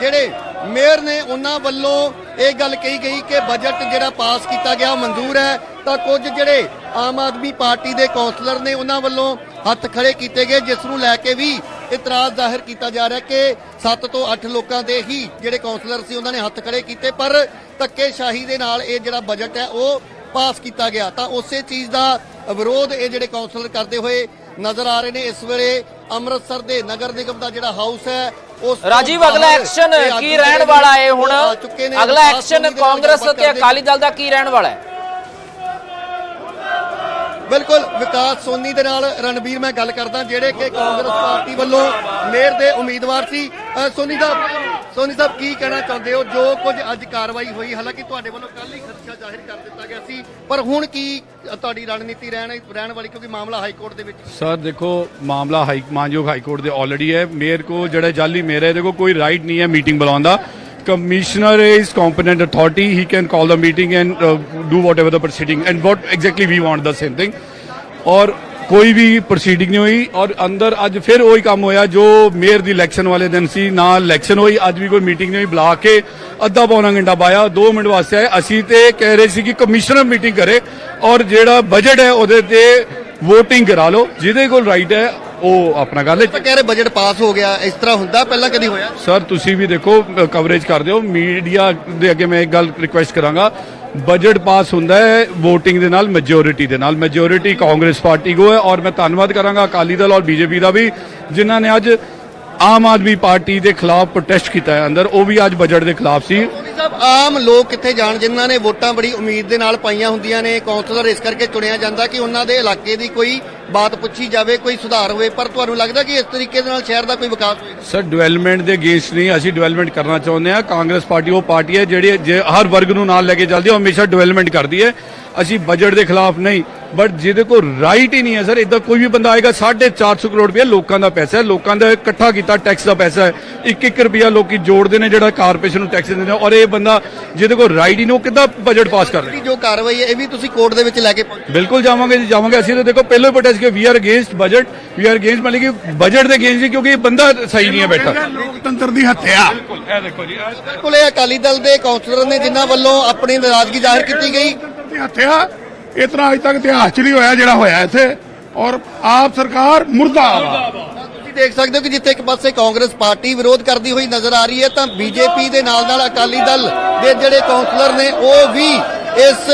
ਜਿਹੜੇ ਮੇਅਰ ਨੇ ਉਹਨਾਂ ਵੱਲੋਂ ਇਹ ਗੱਲ ਕਹੀ ਗਈ ਕਿ ਬਜਟ ਜਿਹੜਾ ਪਾਸ ਕੀਤਾ ਗਿਆ ਮਨਜ਼ੂਰ ਹੈ। ਤਾਂ ਕੁਝ ਜਿਹੜੇ ਆਮ ਆਦਮੀ ਪਾਰਟੀ ਦੇ ਕਾਉਂਸਲਰ ਨੇ ਉਹਨਾਂ ਵੱਲੋਂ ਹੱਥ ਖੜੇ ਕੀਤੇ ਗਏ ਜਿਸ ਨੂੰ ਲੈ ਕੇ ਵੀ ਇਤਰਾਜ਼ ਜ਼ਾਹਿਰ ਕੀਤਾ ਜਾ ਰਿਹਾ ਕਿ 7 ਤੋਂ 8 ਲੋਕਾਂ ਦੇ ਹੀ ਜਿਹੜੇ ਕਾਉਂਸਲਰ ਸੀ ਉਹਨਾਂ ਨੇ ਹੱਥ ਖੜੇ ਕੀਤੇ। ਪਰ ਧੱਕੇਸ਼ਾਹੀ ਦੇ ਨਾਲ ਇਹ ਜਿਹੜਾ ਬਜਟ ਹੈ ਉਹ ਪਾਸ ਕੀਤਾ ਗਿਆ ਤਾਂ ਉਸੇ ਚੀਜ਼ ਦਾ ਵਿਰੋਧ ਇਹ ਜਿਹੜੇ ਕਾਉਂਸਲਰ ਕਰਦੇ ਹੋਏ ਨਜ਼ਰ ਆ ਰਹੇ ਨੇ। ਇਸ ਵੇਲੇ ਅੰਮ੍ਰਿਤਸਰ ਦੇ ਨਗਰ ਨਿਗਮ ਦਾ ਜਿਹੜਾ ਹਾਊਸ ਹੈ ਉਸ ਤੋਂ ਰਾਜੀਵ ਅਗਲਾ ਐਕਸ਼ਨ ਕੀ ਰਹਿਣ ਵਾਲਾ ਹੈ ਹੁਣ। ਅਗਲਾ ਐਕਸ਼ਨ ਤੇ ਕਾਂਗਰਸ ਅਤੇ ਕਰਦੇ ਅਕਾਲੀ ਦਲ ਦਾ ਕੀ ਰਹਿਣ ਵਾਲਾ ਹੈ? ਬਿਲਕੁਲ ਵਿਕਾਸ ਸੋਨੀ ਦੇ ਨਾਲ ਰਣਬੀਰ ਮੈਂ ਗੱਲ ਕਰਦਾ, ਜਿਹੜੇ ਕਿ ਕਾਂਗਰਸ ਪਾਰਟੀ ਵੱਲੋਂ ਮੇਅਰ ਦੇ ਉਮੀਦਵਾਰ ਸੀ। ਸੋਨੀ ਸਾਹਿਬ ਸੋਨੀ ਸਾਹਿਬ ਕੀ ਕਹਿਣਾ ਚਾਹੁੰਦੇ ਹੋ? ਜੋ ਕੁਝ ਅੱਜ ਕਾਰਵਾਈ ਹੋਈ, ਹਾਲਾਂਕਿ ਤੁਹਾਡੇ ਵੱਲੋਂ ਕੱਲ ਹੀ ਖਰਚਾ ਜ਼ਾਹਿਰ ਕਰ ਦਿੱਤਾ ਗਿਆ ਸੀ, ਪਰ ਹੁਣ ਕੀ ਤੁਹਾਡੀ ਰਣਨੀਤੀ ਰਹਿਣ ਰਹਿਣ ਵਾਲੀ, ਕਿਉਂਕਿ ਮਾਮਲਾ ਹਾਈ ਕੋਰਟ ਦੇ ਵਿੱਚ ਸਰ, ਦੇਖੋ, ਮਾਮਲਾ ਹਾਈ ਮਾਨਯੋਗ ਹਾਈ ਕੋਰਟ ਦੇ ਆਲਰੇਡੀ ਹੈ। ਮੇਅਰ ਕੋ ਜਿਹੜਾ ਜਾਲੀ ਮੇਅਰ ਹੈ, ਦੇਖੋ, ਕੋਈ ਰਾਈਟ ਨਹੀਂ ਹੈ ਮੀਟਿੰਗ ਬੁਲਾਉਣ ਦਾ। Commissioner is competent authority. He can call the meeting and uh, do whatever the proceeding and what exactly we want the same thing. ਔਰ ਕੋਈ ਵੀ ਪ੍ਰੋਸੀਡਿੰਗ ਨਹੀਂ ਹੋਈ ਔਰ ਅੰਦਰ ਅੱਜ ਫਿਰ ਉਹੀ ਕੰਮ ਹੋਇਆ ਜੋ ਮੇਅਰ ਦੀ ਇਲੈਕਸ਼ਨ ਵਾਲੇ ਦਿਨ ਸੀ ਨਾ ਇਲੈਕਸ਼ਨ ਹੋਈ ਅੱਜ ਵੀ ਕੋਈ ਮੀਟਿੰਗ ਨਹੀਂ ਹੋਈ ਬੁਲਾ ਕੇ ਅੱਧਾ ਪੌਣਾ ਘੰਟਾ ਬਾਇਆ 2 ਮਿੰਟ ਵਾਸਤੇ ਆਏ ਅਸੀਂ ਤੇ ਕਹਿ ਰਹੇ ਸੀ ਕਿ ਕਮਿਸ਼ਨਰ ਮੀਟਿੰਗ ਕਰੇ ਔਰ ਜਿਹੜਾ ਬਜਟ ਹੈ ਉਹਦੇ ਤੇ VOTING ਕਰਾ ਲਓ ਜਿਹਦੇ ਕੋਲ ਰਾਈਟ ਹੈ ਉਹ ਆਪਣਾ ਗੱਲ ਹੈ। ਤਾਂ ਕਹਿ ਰਹੇ ਬਜਟ ਪਾਸ ਹੋ ਗਿਆ ਇਸ ਤਰ੍ਹਾਂ ਹੁੰਦਾ ਪਹਿਲਾਂ ਕਦੀ ਹੋਇਆ? ਸਰ ਤੁਸੀਂ ਵੀ ਦੇਖੋ ਕਵਰੇਜ ਕਰਦੇ ਹੋ ਮੀਡੀਆ ਦੇ ਅੱਗੇ ਮੈਂ ਇੱਕ ਗੱਲ ਰਿਕੁਐਸਟ ਕਰਾਂਗਾ। ਬਜਟ ਪਾਸ ਹੁੰਦਾ ਹੈ VOTING ਦੇ ਨਾਲ ਮੈਜੋਰਿਟੀ ਦੇ ਨਾਲ। ਮੈਜੋਰਿਟੀ ਕਾਂਗਰਸ ਪਾਰਟੀ ਕੋ ਹੈ ਔਰ ਮੈਂ ਧੰਨਵਾਦ ਕਰਾਂਗਾ ਅਕਾਲੀ ਦਲ ਔਰ ਬੀਜੇਪੀ ਦਾ ਵੀ ਜਿਨ੍ਹਾਂ ਨੇ ਅੱਜ ਆਮ ਆਦਮੀ ਪਾਰਟੀ ਦੇ ਖਿਲਾਫ ਪ੍ਰੋਟੈਸਟ ਕੀਤਾ ਹੈ ਅੰਦਰ। ਉਹ ਵੀ ਅੱਜ ਬਜਟ ਦੇ ਖਿਲਾਫ ਸੀ। ਆਮ ਲੋਕ ਕਿੱਥੇ ਜਾਣ ਜਿਨ੍ਹਾਂ ਨੇ ਵੋਟਾਂ ਬੜੀ ਉਮੀਦ ਦੇ ਨਾਲ ਪਾਈਆਂ ਹੁੰਦੀਆਂ ਨੇ ਕੌਂਸਲਰ ਇਸ ਕਰਕੇ ਚੁਣਿਆ ਜਾਂਦਾ ਕਿ ਉਹਨਾਂ ਦੇ ਇਲਾਕੇ ਦੀ ਕੋਈ ਬਾਤ ਪੁੱਛੀ ਜਾਵੇ ਕੋਈ ਸੁਧਾਰ ਹੋਵੇ ਪਰ ਤੁਹਾਨੂੰ ਲੱਗਦਾ ਕਿ ਇਸ ਤਰੀਕੇ ਦੇ ਨਾਲ ਸ਼ਹਿਰ ਦਾ ਕੋਈ ਵਿਕਾਸ ਹੋਏਗਾ? ਸਰ ਡਿਵੈਲਪਮੈਂਟ ਦੇ ਅਗੇਂਸਟ ਨਹੀਂ ਅਸੀਂ ਡਿਵੈਲਪਮੈਂਟ ਕਰਨਾ ਚਾਹੁੰਦੇ ਹਾਂ। ਕਾਂਗਰਸ ਪਾਰਟੀ ਉਹ ਪਾਰਟੀ ਹੈ ਜਿਹੜੀ ਜੇ ਹਰ ਵਰਗ ਨੂੰ ਨਾਲ ਲੈ ਕੇ ਚੱਲਦੀ ਹੈ ਹਮੇਸ਼ਾ ਡਿਵੈਲਪਮੈਂਟ ਕਰਦੀ ਹੈ। ਅਸੀਂ ਬਜਟ ਦੇ ਖਿਲਾਫ ਨਹੀਂ ਬਟ ਜਿਹਦੇ ਕੋਲ ਰਾਈਟ ਹੀ ਨਹੀਂ ਹੈ ਸਰ ਇਦਾਂ ਕੋਈ ਵੀ ਬੰਦਾ ਆਏਗਾ 450 ਕਰੋੜ ਰੁਪਏ ਲੋਕਾਂ ਦਾ ਪੈਸਾ ਹੈ। ਲੋਕਾਂ ਦਾ ਇਕੱਠਾ ਕੀਤਾ ਟੈਕਸ ਦਾ ਪੈਸਾ ਹੈ। 1-1 ਰੁਪਿਆ ਲੋਕੀ ਜੋੜਦੇ ਨੇ ਜਿਹੜਾ ਕਾਰਪੋਰੇਸ਼ਨ ਨੂੰ ਟੈਕਸ ਦਿੰਦੇ ਨੇ ਔਰ ਇਹ ਬੰਦਾ ਜਿਹਦੇ ਕੋਲ ਰਾਈਟ ਹੀ ਨਹੀਂ ਉਹ ਕਿੱਦਾਂ ਬਜਟ ਪਾਸ ਕਰ ਰਿਹਾ? ਜੋ ਕਾਰਵਾਈ ਹੈ ਇਹ ਵੀ ਤੁਸੀਂ ਕੋਰਟ ਦੇ ਵਿੱਚ ਲੈ ਕੇ ਬਿਲਕੁਲ ਜਾਵਾਂਗੇ ਜੀ ਜਾਵਾਂਗੇ। ਅਸੀਂ ਤਾਂ ਦੇਖੋ ਪਹਿਲਾਂ ਹੀ ਪ੍ਰੋਟੈਸਟ ਕਿ we are against budget we are against ਮਤਲਬ ਕਿ ਬਜਟ ਦੇ ਅਗੇਂਸਟ ਜੀ ਕਿਉਂਕਿ ਇਹ ਬੰਦਾ ਸਹੀ ਨਹੀਂ ਹੈ ਬੈਠਾ ਲੋਕਤੰਤਰ ਦੀ ਹੱਤਿਆ। ਬਿਲਕੁਲ ਇਹ ਦੇਖੋ ਜੀ ਬਿਲਕੁਲ ਇਹ ਅਕਾਲੀ ਦਲ ਦੇ ਕੌਂਸਲਰ ਨੇ ਜਿਨ੍ਹਾਂ ਵੱਲੋਂ ਆਪਣੀ ਨਾਰਾਜ਼ਗੀ ਜ਼ਾਹਿਰ ਕੀਤੀ ਗਈ। ਹੱਤਿਆ ਇਸ ਤਰ੍ਹਾਂ ਅਜ ਤੱਕ ਇਤਿਹਾਸ 'ਚ ਨਹੀਂ ਹੋਇਆ ਜਿਹੜਾ ਹੋਇਆ ਇੱਥੇ। ਔਰ ਆਪ ਸਰਕਾਰ ਮੁਰਦਾਬਾਦ। ਦੇਖ ਸਕਦੇ ਹੋ ਕਿ ਜਿੱਥੇ ਇੱਕ ਪਾਸੇ ਕਾਂਗਰਸ ਪਾਰਟੀ ਵਿਰੋਧ ਕਰਦੀ ਹੋਈ ਨਜ਼ਰ ਆ ਰਹੀ ਹੈ ਤਾਂ ਬੀਜੇਪੀ ਦੇ ਨਾਲ ਨਾਲ ਅਕਾਲੀ ਦਲ ਦੇ ਜਿਹੜੇ ਕੌਂਸਲਰ ਨੇ ਉਹ ਵੀ ਇਸ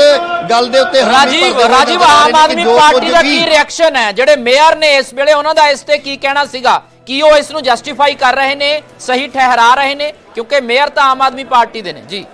ਗੱਲ ਦੇ ਉੱਤੇ ਰਾਜੀਵ ਆਮ ਆਦਮੀ ਪਾਰਟੀ ਦਾ ਕੀ ਰਿਐਕਸ਼ਨ ਹੈ? ਜਿਹੜੇ ਮੇਅਰ ਨੇ ਇਸ ਵੇਲੇ ਉਹਨਾਂ ਦਾ ਇਸ ਤੇ ਕੀ ਕਹਿਣਾ ਸੀਗਾ? ਕੀ ਉਹ ਇਸ ਨੂੰ ਜਸਟੀਫਾਈ ਕਰ ਰਹੇ ਨੇ ਸਹੀ ਠਹਿਰਾ ਰਹੇ ਨੇ? ਕਿਉਂਕਿ ਮੇਅਰ ਤਾਂ ਆਮ ਆਦਮੀ ਪਾਰਟੀ ਦੇ ਨੇ। ਜੀ।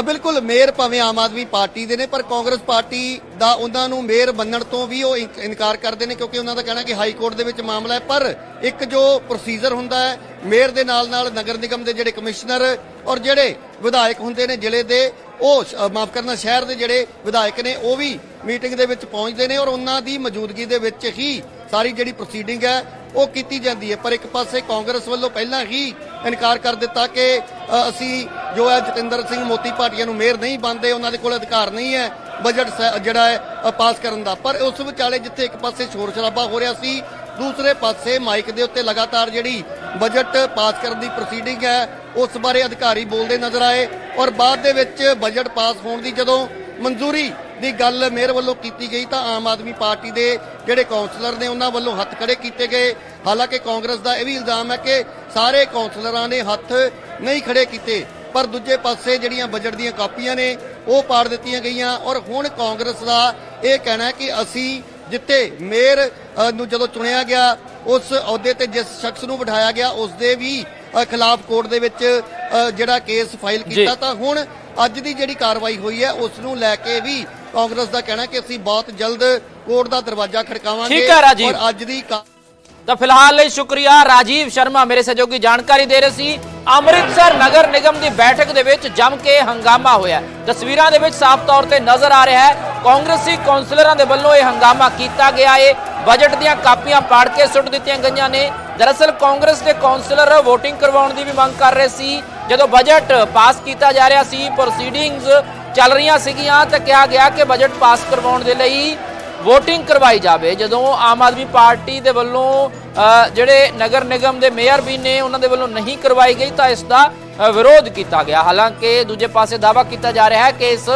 ਬਿਲਕੁਲ ਮੇਅਰ ਭਾਵੇਂ ਆਮ ਆਦਮੀ ਪਾਰਟੀ ਦੇ ਨੇ, ਪਰ ਕਾਂਗਰਸ ਪਾਰਟੀ ਦਾ ਉਹਨਾਂ ਨੂੰ ਮੇਅਰ ਬੰਨਣ ਤੋਂ ਵੀ ਉਹ ਇਨ- ਇਨਕਾਰ ਕਰਦੇ ਨੇ, ਕਿਉਂਕਿ ਉਹਨਾਂ ਦਾ ਕਹਿਣਾ ਕਿ ਹਾਈ ਕੋਰਟ ਦੇ ਵਿੱਚ ਮਾਮਲਾ ਹੈ। ਪਰ ਇੱਕ ਜੋ ਪ੍ਰੋਸੀਜਰ ਹੁੰਦਾ ਹੈ, ਮੇਅਰ ਦੇ ਨਾਲ ਨਾਲ ਨਗਰ ਨਿਗਮ ਦੇ ਜਿਹੜੇ ਕਮਿਸ਼ਨਰ ਔਰ ਜਿਹੜੇ ਵਿਧਾਇਕ ਹੁੰਦੇ ਨੇ, ਜ਼ਿਲ੍ਹੇ ਦੇ, ਉਹ ਮਾਫ ਕਰਨਾ, ਸ਼ਹਿਰ ਦੇ ਜਿਹੜੇ ਵਿਧਾਇਕ ਨੇ, ਉਹ ਵੀ ਮੀਟਿੰਗ ਦੇ ਵਿੱਚ ਪਹੁੰਚਦੇ ਨੇ ਔਰ ਉਹਨਾਂ ਦੀ ਮੌਜੂਦਗੀ ਦੇ ਵਿੱਚ ਹੀ ਸਾਰੀ ਜਿਹੜੀ ਪ੍ਰੋਸੀਡਿੰਗ ਹੈ ਉਹ ਕੀਤੀ ਜਾਂਦੀ ਹੈ। ਪਰ ਇੱਕ ਪਾਸੇ ਕਾਂਗਰਸ ਵੱਲੋਂ ਪਹਿਲਾਂ ਹੀ ਇਨਕਾਰ ਕਰ ਦਿੱਤਾ ਕਿ ਅਸੀਂ ਜੋ ਹੈ ਜਤਿੰਦਰ ਸਿੰਘ ਮੋਤੀ ਭਾਟੀਆ ਨੂੰ ਮੇਅਰ ਨਹੀਂ ਬੰਦੇ ਉਹਨਾਂ ਦੇ ਕੋਲ ਅਧਿਕਾਰ ਨਹੀਂ ਹੈ, ਬਜਟ ਸ- ਜਿਹੜਾ ਹੈ ਪਾਸ ਕਰਨ ਦਾ। ਪਰ ਉਸ ਵਿਚਾਲੇ ਜਿੱਥੇ ਇੱਕ ਪਾਸੇ ਸ਼ੋਰ ਸ਼ਰਾਬਾ ਹੋ ਰਿਹਾ ਸੀ, ਦੂਸਰੇ ਪਾਸੇ ਮਾਈਕ ਦੇ ਉੱਤੇ ਲਗਾਤਾਰ ਜਿਹੜੀ ਬਜਟ ਪਾਸ ਕਰਨ ਦੀ ਪ੍ਰੋਸੀਡਿੰਗ ਹੈ, ਉਸ ਬਾਰੇ ਅਧਿਕਾਰੀ ਬੋਲਦੇ ਨਜ਼ਰ ਆਏ ਔਰ ਬਾਅਦ ਦੇ ਵਿੱਚ ਬਜਟ ਪਾਸ ਹੋਣ ਦੀ ਜਦੋਂ ਮਨਜ਼ੂਰੀ ਦੀ ਗੱਲ ਮੇਅਰ ਵੱਲੋਂ ਕੀਤੀ ਗਈ ਤਾਂ ਆਮ ਆਦਮੀ ਪਾਰਟੀ ਦੇ ਜਿਹੜੇ ਕਾਉਂਸਲਰ ਨੇ ਉਹਨਾਂ ਵੱਲੋਂ ਹੱਥ ਖੜੇ ਕੀਤੇ ਗਏ ਹਾਲਾਂਕਿ ਕਾਂਗਰਸ ਦਾ ਇਹ ਵੀ ਇਲਜ਼ਾਮ ਹੈ ਕਿ ਸਾਰੇ ਕਾਉਂਸਲਰਾਂ ਨੇ ਹੱਥ ਨਹੀਂ ਖੜੇ ਕੀਤੇ ਪਰ ਦੂਜੇ ਪਾਸੇ ਜਿਹੜੀਆਂ ਬਜਟ ਦੀਆਂ ਕਾਪੀਆਂ ਨੇ ਉਹ ਪਾੜ ਦਿੱਤੀਆਂ ਗਈਆਂ ਔਰ ਹੁਣ ਕਾਂਗਰਸ ਦਾ ਇਹ ਕਹਿਣਾ ਹੈ ਕਿ ਅਸੀਂ ਜਿੱਥੇ ਮੇਅਰ ਨੂੰ ਜਦੋਂ ਚੁਣਿਆ ਗਿਆ ਉਸ ਅਹੁਦੇ ਤੇ ਜਿਸ ਸ਼ਖਸ ਨੂੰ ਬਿਠਾਇਆ ਗਿਆ ਉਸ ਦੇ ਵੀ ਖਿਲਾਫ ਕੋਰਟ ਦੇ ਵਿੱਚ ਜਿਹੜਾ ਕੇਸ ਫਾਈਲ। ਕੀਤਾ ਤਾਂ ਹੁਣ ਅੱਜ ਦੀ ਜਿਹੜੀ ਕਾਰਵਾਈ ਹੋਈ ਹੈ ਉਸ ਨੂੰ ਲੈ ਕੇ ਵੀ ਕਾਂਗਰਸ ਦਾ ਕਹਿਣਾ ਕਿ ਅਸੀਂ ਬਹੁਤ ਜਲਦ ਕੋਰਟ ਦਾ ਦਰਵਾਜ਼ਾ ਖੜਕਾਵਾਂਗੇ ਠੀਕ ਹੈ, ਰਾਜੀਵ। ਔਰ ਅੱਜ ਦੀ ਕਾ- ਤਾਂ ਫਿਲਹਾਲ ਲਈ ਸ਼ੁਕਰੀਆ ਰਾਜੀਵ ਸ਼ਰਮਾ ਮੇਰੇ ਸਹਿਯੋਗੀ ਜਾਣਕਾਰੀ ਦੇ ਰਹੇ ਸੀ। ਅੰਮ੍ਰਿਤਸਰ ਨਗਰ ਨਿਗਮ ਦੀ ਬੈਠਕ ਦੇ ਵਿੱਚ ਜੰਮ ਕੇ ਹੰਗਾਮਾ ਹੋਇਆ ਤਸਵੀਰਾਂ ਦੇ ਵਿੱਚ ਸਾਫ਼ ਤੌਰ ਤੇ ਨਜ਼ਰ ਆ ਰਿਹਾ ਹੈ ਕਾਂਗਰਸੀ ਕੌਂਸਲਰਾਂ ਦੇ ਵੱਲੋਂ ਇਹ ਹੰਗਾਮਾ ਕੀਤਾ ਗਿਆ ਹੈ ਬਜਟ ਦੀਆਂ ਕਾਪੀਆਂ ਪਾੜ ਕੇ ਸੁੱਟ ਦਿੱਤੀਆਂ ਗਈਆਂ ਨੇ। ਦਰਅਸਲ ਕਾਂਗਰਸ ਦੇ ਕੌਂਸਲਰ VOTING ਕਰਵਾਉਣ ਦੀ ਵੀ ਮੰਗ ਕਰ ਰਹੇ ਸੀ। ਜਦੋਂ ਬਜਟ ਪਾਸ ਕੀਤਾ ਜਾ ਰਿਹਾ ਸੀ ਪ੍ਰੋਸੀਡਿੰਗਸ ਚੱਲ ਰਹੀਆਂ ਸੀਗੀਆਂ ਤਾਂ ਕਿਹਾ ਗਿਆ ਕਿ ਬਜਟ ਪਾਸ ਕਰਵਾਉਣ ਦੇ ਲਈ VOTING ਕਰਵਾਈ ਜਾਵੇ। ਜਦੋਂ ਆਮ ਆਦਮੀ ਪਾਰਟੀ ਦੇ ਵੱਲੋਂ ਜਿਹੜੇ ਨਗਰ ਨਿਗਮ ਦੇ ਮੇਅਰ ਵੀ ਨੇ, ਉਹਨਾਂ ਦੇ ਵੱਲੋਂ ਨਹੀਂ ਕਰਵਾਈ ਗਈ ਤਾਂ ਇਸ ਦਾ ਵਿਰੋਧ ਕੀਤਾ ਗਿਆ। ਹਾਲਾਂਕਿ ਦੂਜੇ ਪਾਸੇ ਦਾਅਵਾ ਕੀਤਾ ਜਾ ਰਿਹਾ ਹੈ ਕਿ ਇਸ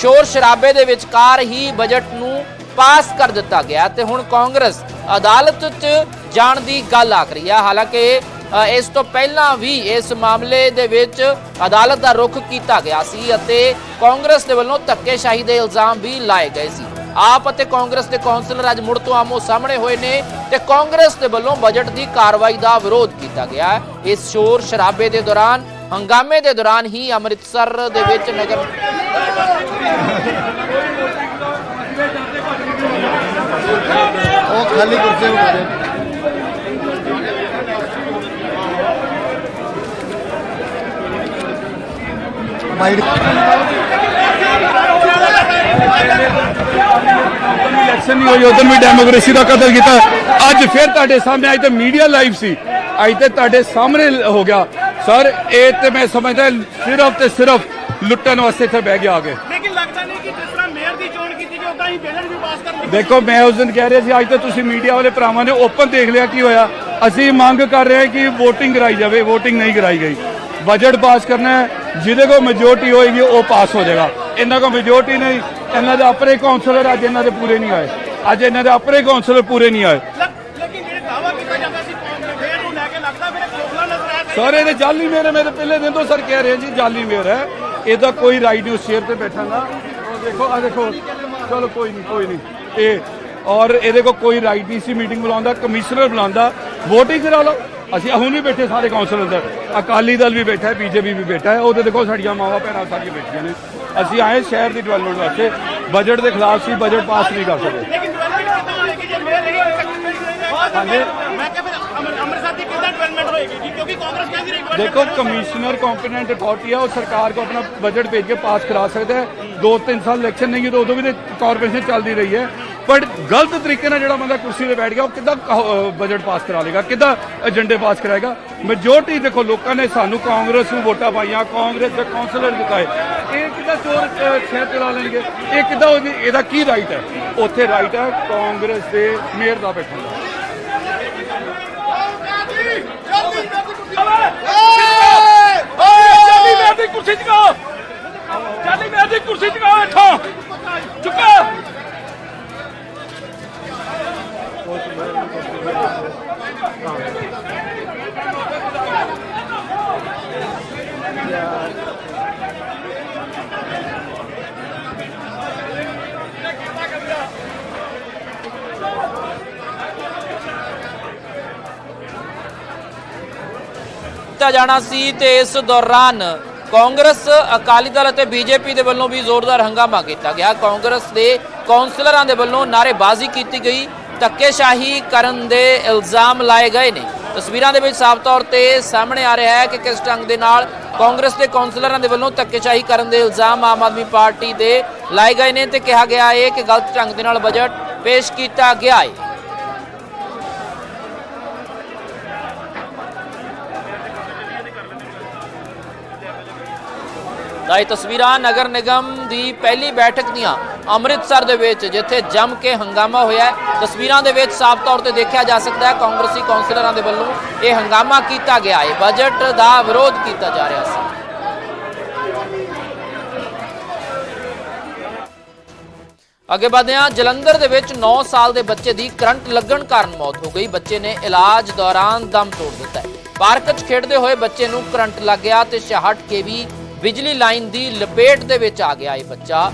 ਸ਼ੋਰ ਸ਼ਰਾਬੇ ਦੇ ਵਿਚਕਾਰ ਹੀ ਬਜਟ ਨੂੰ ਪਾਸ ਕਰ ਦਿੱਤਾ ਗਿਆ ਤੇ ਹੁਣ ਕਾਂਗਰਸ ਅਦਾਲਤ 'ਚ ਜਾਣ ਦੀ ਗੱਲ ਆਖ ਰਹੀ ਹੈ। ਹਾਲਾਂਕਿ ਇਸ ਤੋਂ ਪਹਿਲਾਂ ਵੀ ਇਸ ਮਾਮਲੇ ਦੇ ਵਿੱਚ ਅਦਾਲਤ ਦਾ ਰੁਖ ਕੀਤਾ ਗਿਆ ਸੀ ਅਤੇ ਕਾਂਗਰਸ ਦੇ ਵੱਲੋਂ ਧੱਕੇਸ਼ਾਹੀ ਦੇ ਇਲਜ਼ਾਮ ਵੀ ਲਾਏ ਗਏ ਸੀ। ਆਪ ਅਤੇ ਕਾਂਗਰਸ ਦੇ ਕੌਂਸਲਰ ਅੱਜ ਮੁੜ ਤੋਂ ਆਮੋ ਸਾਹਮਣੇ ਹੋਏ ਨੇ ਤੇ ਕਾਂਗਰਸ ਦੇ ਵੱਲੋਂ ਬਜਟ ਦੀ ਕਾਰਵਾਈ ਦਾ ਵਿਰੋਧ ਕੀਤਾ ਗਿਆ। ਇਸ ਸ਼ੋਰ ਸ਼ਰਾਬੇ ਦੇ ਦੌਰਾਨ, ਹੰਗਾਮੇ ਦੇ ਦੌਰਾਨ ਹੀ ਅੰਮ੍ਰਿਤਸਰ ਦੇ ਵਿੱਚ ਨਗਰ ਉਹ ਖਾਲੀ ਕੁਰਸੀ ਉਠਾ ਰਹੇ ਮਾਈਕ ਇਲੈਕਸ਼ਨ ਨਹੀਂ ਹੋਈ ਉਦੋਂ ਵੀ ਡੈਮੋਕ੍ਰੇਸੀ ਦਾ ਕਤਲ ਕੀਤਾ। ਅੱਜ ਫਿਰ ਤੁਹਾਡੇ ਸਾਹਮਣੇ ਅੱਜ ਤੇ ਮੀਡੀਆ ਲਾਈਵ ਸੀ। ਅੱਜ ਤੇ ਤੁਹਾਡੇ ਸਾਹਮਣੇ ਹੋ ਗਿਆ। ਸਰ ਇਹ ਤੇ ਮੈਂ ਸਮਝਦਾ ਸਿਰਫ ਤੇ ਸਿਰਫ ਲੁੱਟਣ ਵਾਸਤੇ ਇੱਥੇ ਬਹਿ ਗਿਆ ਆ ਕੇ ਲੇਕਿਨ ਲੱਗਦਾ ਨਹੀਂ ਕਿ ਜਿਸ ਤਰ੍ਹਾਂ ਮੇਅਰ ਦੀ ਚੋਣ ਕੀਤੀ ਗਈ ਉਦਾਂ ਹੀ ਬਜਟ ਵੀ ਪਾਸ ਕਰ ਲਿਆ ਦੇਖੋ ਮੈਂ ਉਸ ਦਿਨ ਕਹਿ ਰਿਹਾ ਸੀ ਅੱਜ ਤਾਂ ਤੁਸੀਂ ਮੀਡੀਆ ਵਾਲੇ ਭਰਾਵਾਂ ਨੇ ਓਪਨ ਦੇਖ ਲਿਆ ਕੀ ਹੋਇਆ। ਅਸੀਂ ਮੰਗ ਕਰ ਰਹੇ ਹਾਂ ਕਿ VOTING ਕਰਾਈ ਜਾਵੇ VOTING ਨਹੀਂ ਕਰਾਈ ਗਈ। ਬਜਟ ਪਾਸ ਕਰਨਾ ਹੈ ਜਿਹਦੇ ਕੋਲ ਮੈਜੋਰਟੀ ਹੋਏਗੀ ਉਹ ਪਾਸ ਹੋ ਜਾਏਗਾ। ਇਹਨਾਂ ਕੋਲ ਮੈਜੋਰਟੀ ਨਹੀਂ ਇਹਨਾਂ ਦੇ ਆਪਣੇ ਕਾਉਂਸਲਰ ਅੱਜ ਇਹਨਾਂ ਦੇ ਪੂਰੇ ਨਹੀਂ ਆਏ। ਅੱਜ ਇਹਨਾਂ ਦੇ ਆਪਣੇ ਕਾਉਂਸਲਰ ਪੂਰੇ ਨਹੀਂ ਆਏ। ਲੇਕਿਨ ਜਿਹੜੇ ਦਾਵਾ ਕੀਤਾ ਜਾਂਦਾ ਸੀ ਮੇਅਰ ਨੂੰ? ਲੈ ਕੇ ਲੱਗਦਾ ਫਿਰ ਖੋਖਲਾ ਨਜ਼ਰ ਆਇਆ ਸਰ ਇਹਦੇ ਜਾਲੀ ਮੇਰੇ ਮੇਰੇ ਪਹਿਲੇ ਦਿਨ ਤੋਂ ਸਰ ਕਹਿ ਰਹੇ ਜੀ ਜਾਲੀ ਮੇਰ ਹੈ। ਇਹਦਾ ਕੋਈ ਰਾਈਟ ਨਹੀਂ ਉਸ ਚੇਅਰ ਤੇ ਬੈਠਣ ਦਾ ਉਹ ਦੇਖੋ ਆ ਦੇਖੋ ਚਲੋ ਕੋਈ ਨਹੀਂ ਕੋਈ ਨਹੀਂ। ਇਹ ਔਰ ਇਹਦੇ ਕੋ ਕੋਈ ਰਾਈਟ ਨਹੀਂ ਸੀ ਮੀਟਿੰਗ ਬੁਲਾਉਂਦਾ ਕਮਿਸ਼ਨਰ ਬੁਲਾਉਂਦਾ। ਵੋਟਿੰਗ ਕਰਾ ਲਓ। ਅਸੀਂ ਹੁਣ ਵੀ ਬੈਠੇ ਸਾਰੇ ਕੌਂਸਲ ਅੰਦਰ ਅਕਾਲੀ ਦਲ ਵੀ ਬੈਠਾ ਹੈ ਬੀਜੇਪੀ ਵੀ ਬੈਠਾ ਹੈ ਉਹਦੇ ਦੇਖੋ ਸਾਡੀਆਂ ਮਾਵਾ ਭੈਣਾਂ ਸਾਰੀਆਂ ਬੈਠੀਆਂ ਨੇ। ਅਸੀਂ ਆਏ ਸ਼ਹਿਰ ਦੀ ਡਿਵੈਲਪਮੈਂਟ ਵਾਸਤੇ ਬਜਟ ਦੇ ਖਿਲਾਫ ਸੀ ਬਜਟ ਪਾਸ ਨਹੀਂ ਕਰ ਸਕੇ। ਦੇਖੋ ਕਮਿਸ਼ਨਰ ਕੰਪੀਟੈਂਟ ਅਥਾਰਟੀ ਆ ਉਹ ਸਰਕਾਰ ਕੋ ਆਪਣਾ ਬਜਟ ਭੇਜ ਕੇ ਪਾਸ ਕਰਾ ਸਕਦਾ ਹੈ। 2-3 ਸਾਲ ਇਲੈਕਸ਼ਨ ਨਹੀਂ ਹੈ ਤਾਂ ਉਦੋਂ ਵੀ ਕਾਰਪੋਰੇਸ਼ਨ ਚੱਲਦੀ ਰਹੀ ਹੈ। ਪਰ ਗਲਤ ਤਰੀਕੇ ਨਾਲ ਜਿਹੜਾ ਬੰਦਾ ਕੁਰਸੀ ਤੇ ਬੈਠ ਗਿਆ, ਉਹ ਕਿੱਦਾਂ ਬਜਟ ਪਾਸ ਕਰਾ ਲੇਗਾ, ਕਿੱਦਾਂ ਏਜੰਡੇ ਪਾਸ ਕਰਾਏਗਾ? ਮੈਜੋਰਟੀ ਦੇਖੋ, ਲੋਕਾਂ ਨੇ ਸਾਨੂੰ ਕਾਂਗਰਸ ਨੂੰ ਵੋਟਾਂ ਪਾਈਆਂ, ਕਾਂਗਰਸ ਦੇ ਕਾਉਂਸਲਰ ਜਿਤਾਏ ਇਹ ਕਿੱਦਾਂ ਚੋਰ ਛੇ ਚਲਾ ਲੈਣਗੇ? ਇਹ ਕਿੱਦਾਂ ਇਹਦਾ ਕੀ ਰਾਈਟ ਹੈ? ਉੱਥੇ ਰਾਈਟ ਹੈ, ਕਾਂਗਰਸ ਦੇ ਮੇਅਰ ਦਾ ਬੈਠਣ ਦਾ। ਕੀਤਾ ਜਾਣਾ ਸੀ ਤੇ ਇਸ ਦੌਰਾਨ ਕਾਂਗਰਸ, ਅਕਾਲੀ ਦਲ ਅਤੇ ਬੀਜੇਪੀ ਦੇ ਵੱਲੋਂ ਵੀ ਜ਼ੋਰਦਾਰ ਹੰਗਾਮਾ ਕੀਤਾ ਗਿਆ। ਕਾਂਗਰਸ ਦੇ ਕੌਂਸਲਰਾਂ ਦੇ ਵੱਲੋਂ ਨਾਅਰੇਬਾਜ਼ੀ ਕੀਤੀ ਗਈ। ਧੱਕੇਸ਼ਾਹੀ ਕਰਨ ਦੇ ਇਲਜ਼ਾਮ ਲਾਏ ਗਏ ਨੇ। ਤਸਵੀਰਾਂ ਦੇ ਵਿੱਚ ਸਾਫ਼ ਤੌਰ ਤੇ ਸਾਹਮਣੇ ਆ ਰਿਹਾ ਹੈ ਕਿ ਕਿਸ ਢੰਗ ਦੇ ਨਾਲ ਕਾਂਗਰਸ ਦੇ ਕੌਂਸਲਰਾਂ ਦੇ ਵੱਲੋਂ ਧੱਕੇਸ਼ਾਹੀ ਕਰਨ ਦੇ ਇਲਜ਼ਾਮ ਆਮ ਆਦਮੀ ਪਾਰਟੀ ਦੇ ਲਾਏ ਗਏ ਨੇ ਤੇ ਕਿਹਾ ਗਿਆ ਹੈ ਕਿ ਗਲਤ ਢੰਗ ਦੇ ਨਾਲ ਬਜਟ ਪੇਸ਼ ਕੀਤਾ ਗਿਆ ਹੈ। ਤਾਂ ਇਹ ਤਸਵੀਰਾਂ ਨਗਰ ਨਿਗਮ ਦੀ ਪਹਿਲੀ ਬੈਠਕ ਦੀਆਂ ਅੰਮ੍ਰਿਤਸਰ ਦੇ ਵਿੱਚ, ਜਿੱਥੇ ਜੰਮ ਕੇ ਹੰਗਾਮਾ ਹੋਇਆ ਹੈ। ਤਸਵੀਰਾਂ ਦੇ ਵਿੱਚ ਸਾਫ਼ ਤੌਰ ਤੇ ਦੇਖਿਆ ਜਾ ਸਕਦਾ ਹੈ, ਕਾਂਗਰਸੀ ਕੌਂਸਲਰਾਂ ਦੇ ਵੱਲੋਂ ਇਹ ਹੰਗਾਮਾ ਕੀਤਾ ਗਿਆ ਹੈ। ਬਜਟ ਦਾ ਵਿਰੋਧ ਕੀਤਾ ਜਾ ਰਿਹਾ ਸੀ। ਅੱਗੇ ਵਧਦੇ ਹਾਂ, ਜਲੰਧਰ ਦੇ ਵਿੱਚ 9 ਸਾਲ ਦੇ ਬੱਚੇ ਦੀ ਕਰੰਟ ਲੱਗਣ ਕਾਰਨ ਮੌਤ ਹੋ ਗਈ। ਬੱਚੇ ਨੇ ਇਲਾਜ ਦੌਰਾਨ ਦਮ ਤੋੜ ਦਿੱਤਾ ਪਾਰਕ 'ਚ ਖੇਡਦੇ ਹੋਏ ਬੱਚੇ ਨੂੰ ਕਰੰਟ ਲੱਗ ਗਿਆ ਤੇ 66 ਕੇਵੀ ਬਿਜਲੀ ਲਾਈਨ ਦੀ ਲਪੇਟ ਦੇ ਵਿੱਚ ਆ ਗਿਆ ਇਹ ਬੱਚਾ।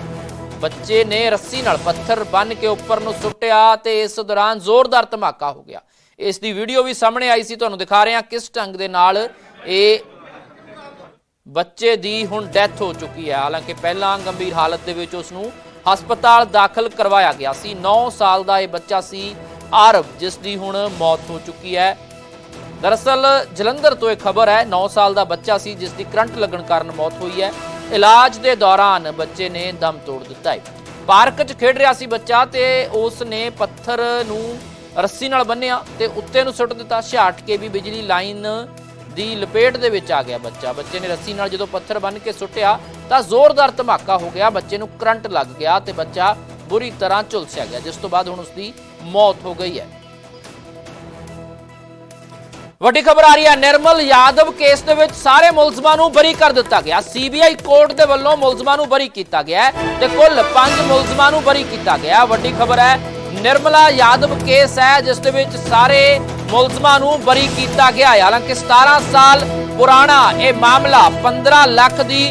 ਬੱਚੇ ਨੇ ਰੱਸੀ ਨਾਲ ਪੱਥਰ ਬੰਨ ਕੇ ਉੱਪਰ ਨੂੰ ਸੁੱਟਿਆ ਤੇ ਇਸ ਦੌਰਾਨ ਜ਼ੋਰਦਾਰ ਧਮਾਕਾ ਹੋ ਗਿਆ। ਇਸ ਦੀ ਵੀਡੀਓ ਵੀ ਸਾਹਮਣੇ ਆਈ ਸੀ, ਤੁਹਾਨੂੰ ਦਿਖਾ ਰਹੇ ਹਾਂ ਕਿਸ ਢੰਗ ਦੇ ਨਾਲ ਇਹ ਬੱਚੇ ਦੀ ਹੁਣ ਡੈਥ ਹੋ ਚੁੱਕੀ ਹੈ। ਹਾਲਾਂਕਿ ਪਹਿਲਾਂ ਗੰਭੀਰ ਹਾਲਤ ਦੇ ਵਿੱਚ ਉਸ ਨੂੰ ਹਸਪਤਾਲ ਦਾਖਲ ਕਰਵਾਇਆ ਗਿਆ ਸੀ। 9 ਸਾਲ ਦਾ ਇਹ ਬੱਚਾ ਸੀ ਆਰਵ, ਜਿਸ ਦੀ ਹੁਣ ਮੌਤ ਹੋ ਚੁੱਕੀ ਹੈ। ਦਰਅਸਲ ਜਲੰਧਰ ਤੋਂ ਇਹ ਖਬਰ ਹੈ 9 ਸਾਲ ਦਾ ਬੱਚਾ ਸੀ, ਜਿਸ ਦੀ ਕਰੰਟ ਲੱਗਣ ਕਾਰਨ ਮੌਤ ਹੋਈ ਹੈ। ਇਲਾਜ ਦੇ ਦੌਰਾਨ ਬੱਚੇ ਨੇ ਦਮ ਤੋੜ ਦਿੱਤਾ ਹੈ। ਪਾਰਕ 'ਚ ਖੇਡ ਰਿਹਾ ਸੀ ਬੱਚਾ ਤੇ ਉਸ ਨੇ ਪੱਥਰ ਨੂੰ ਰੱਸੀ ਨਾਲ ਬੰਨਿਆ ਤੇ ਉੱਤੇ ਨੂੰ ਸੁੱਟ ਦਿੱਤਾ। ਛਿਆਟ ਕੇ ਵੀ ਬਿਜਲੀ ਲਾਈਨ ਦੀ ਲਪੇਟ ਦੇ ਵਿੱਚ ਆ ਗਿਆ ਬੱਚਾ। ਬੱਚੇ ਨੇ ਰੱਸੀ ਨਾਲ ਜਦੋਂ ਪੱਥਰ ਬੰਨ ਕੇ ਸੁੱਟਿਆ ਤਾਂ ਜ਼ੋਰਦਾਰ ਧਮਾਕਾ ਹੋ ਗਿਆ। ਬੱਚੇ ਨੂੰ ਕਰੰਟ ਲੱਗ ਗਿਆ ਤੇ ਬੱਚਾ ਬੁਰੀ ਤਰ੍ਹਾਂ ਝੁਲਸਿਆ ਗਿਆ, ਜਿਸ ਤੋਂ ਬਾਅਦ ਹੁਣ ਉਸ ਦੀ ਮੌਤ ਹੋ ਗਈ ਹੈ। ਵੱਡੀ ਖਬਰ ਆ ਰਹੀ ਹੈ। ਨਿਰਮਲ ਯਾਦਵ ਕੇਸ ਦੇ ਵਿੱਚ ਸਾਰੇ ਮੁਲਜ਼ਮਾਂ ਨੂੰ ਬਰੀ ਕਰ ਦਿੱਤਾ ਗਿਆ। ਸੀਬੀਆਈ ਕੋਰਟ ਦੇ ਵੱਲੋਂ ਮੁਲਜ਼ਮਾਂ ਨੂੰ ਬਰੀ ਕੀਤਾ ਗਿਆ ਤੇ ਕੁੱਲ 5 ਮੁਲਜ਼ਮਾਂ ਨੂੰ ਬਰੀ ਕੀਤਾ ਗਿਆ ਵੱਡੀ ਖਬਰ ਹੈ, ਨਿਰਮਲਾ ਯਾਦਵ ਕੇਸ ਹੈ, ਜਿਸ ਦੇ ਵਿੱਚ ਸਾਰੇ ਮੁਲਜ਼ਮਾਂ ਨੂੰ ਬਰੀ ਕੀਤਾ ਗਿਆ ਹੈ। ਹਾਲਾਂਕਿ 17 ਸਾਲ ਪੁਰਾਣਾ ਇਹ ਮਾਮਲਾ 15 ਲੱਖ ਦੀ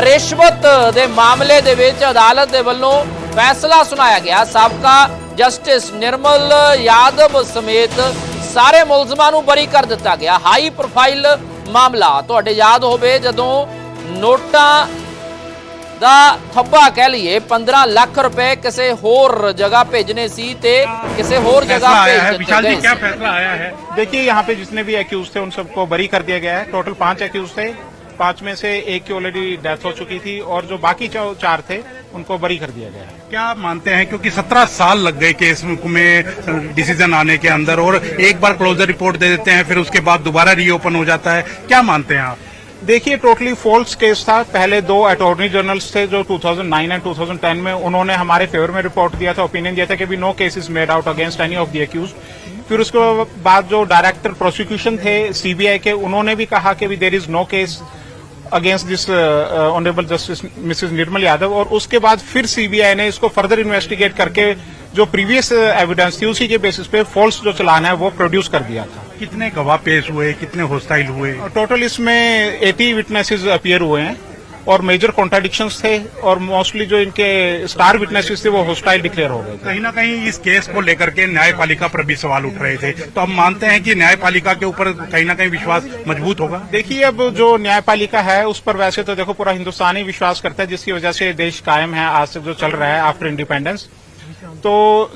ਰਿਸ਼ਵਤ ਦੇ ਮਾਮਲੇ ਦੇ ਵਿੱਚ ਅਦਾਲਤ ਦੇ ਵੱਲੋਂ ਫੈਸਲਾ ਸੁਣਾਇਆ ਗਿਆ। ਸਾਬਕਾ ਜਸਟਿਸ ਨਿਰਮਲ ਯਾਦਵ ਸਮੇਤ ਸਾਰੇ ਮੁਲਜ਼ਮਾਂ ਨੂੰ ਬਰੀ ਕਰ ਦਿੱਤਾ ਗਿਆ ਹਾਈ ਪ੍ਰੋਫਾਈਲ ਮਾਮਲਾ ਤੁਹਾਡੇ ਯਾਦ ਹੋਵੇ ਜਦੋਂ ਨੋਟਾਂ ਦਾ ਥੱਬਾ ਕਹਿ ਲਈਏ 15 ਲੱਖ ਰੁਪਏ ਕਿਸੇ ਹੋਰ ਜਗ੍ਹਾ ਭੇਜਣੇ ਸੀ ਤੇ ਕਿਸੇ ਹੋਰ ਜਗ੍ਹਾ फैसला आया ਭੇਜ है ਦਿੱਤੇ विशाल जी ਗਏ क्या ਸੀ। फैसला आया है देखिए यहाँ पे जितने भी एक्यूज थे उन सबको बरी कर दिया गया है टोटल पांच एक्यूज थे पाँच में से एक की ऑलरेडी डेथ हो चुकी थी और जो बाकी चार थे उनको बरी कर दिया गया है। क्या मानते हैं क्योंकि सत्रह साल लग गए केस में डिसीज़न आने के अंदर और एक बार क्लोजर रिपोर्ट दे देते हैं फिर उसके बाद दोबारा रीओपन हो जाता है क्या मानते हैं आप? देखिए टोटली फॉल्स केस था। पहले दो अटॉर्नी जनरल्स थे जो 2009 एंड 2010 में उन्होंने हमारे फेवर में रिपोर्ट दिया था ओपिनियन दिया था कि भी no cases made out against any of the accused फिर उसके बाद जो डायरेक्टर प्रोसिक्यूशन थे सीबीआई के उन्होंने भी कहा कि भी there is no case against this honourable justice Mrs Nirmal Yadav और उसके बाद फिर सीबीआई ने इसको फर्दर इन्वेस्टिगेट करके जो प्रीवियस एविडेंस थी उसी के बेसिस पे फॉल्स जो चलाना है वो प्रोड्यूस कर दिया था। कितने गवाह पेश हुए कितने होस्टाइल हुए? टोटल इसमें 80 विटनेसेस अपियर हुए हैं। और मेजर कॉन्ट्राडिक्शन थे और मोस्टली जो इनके स्टार विटनेसेस थे वो होस्टाइल डिक्लेयर हो गए कहीं ना कहीं इस केस को लेकर के न्यायपालिका पर भी सवाल उठ रहे थे। तो हम मानते हैं कि न्यायपालिका के ऊपर कहीं ना कहीं विश्वास मज़बूत होगा? देखिए अब जो न्यायपालिका है उस पर वैसे तो देखो पूरा हिंदुस्तान ही विश्वास करता है जिसकी वजह से देश कायम है आज तक जो चल रहा है आफ्टर इंडिपेंडेंस तो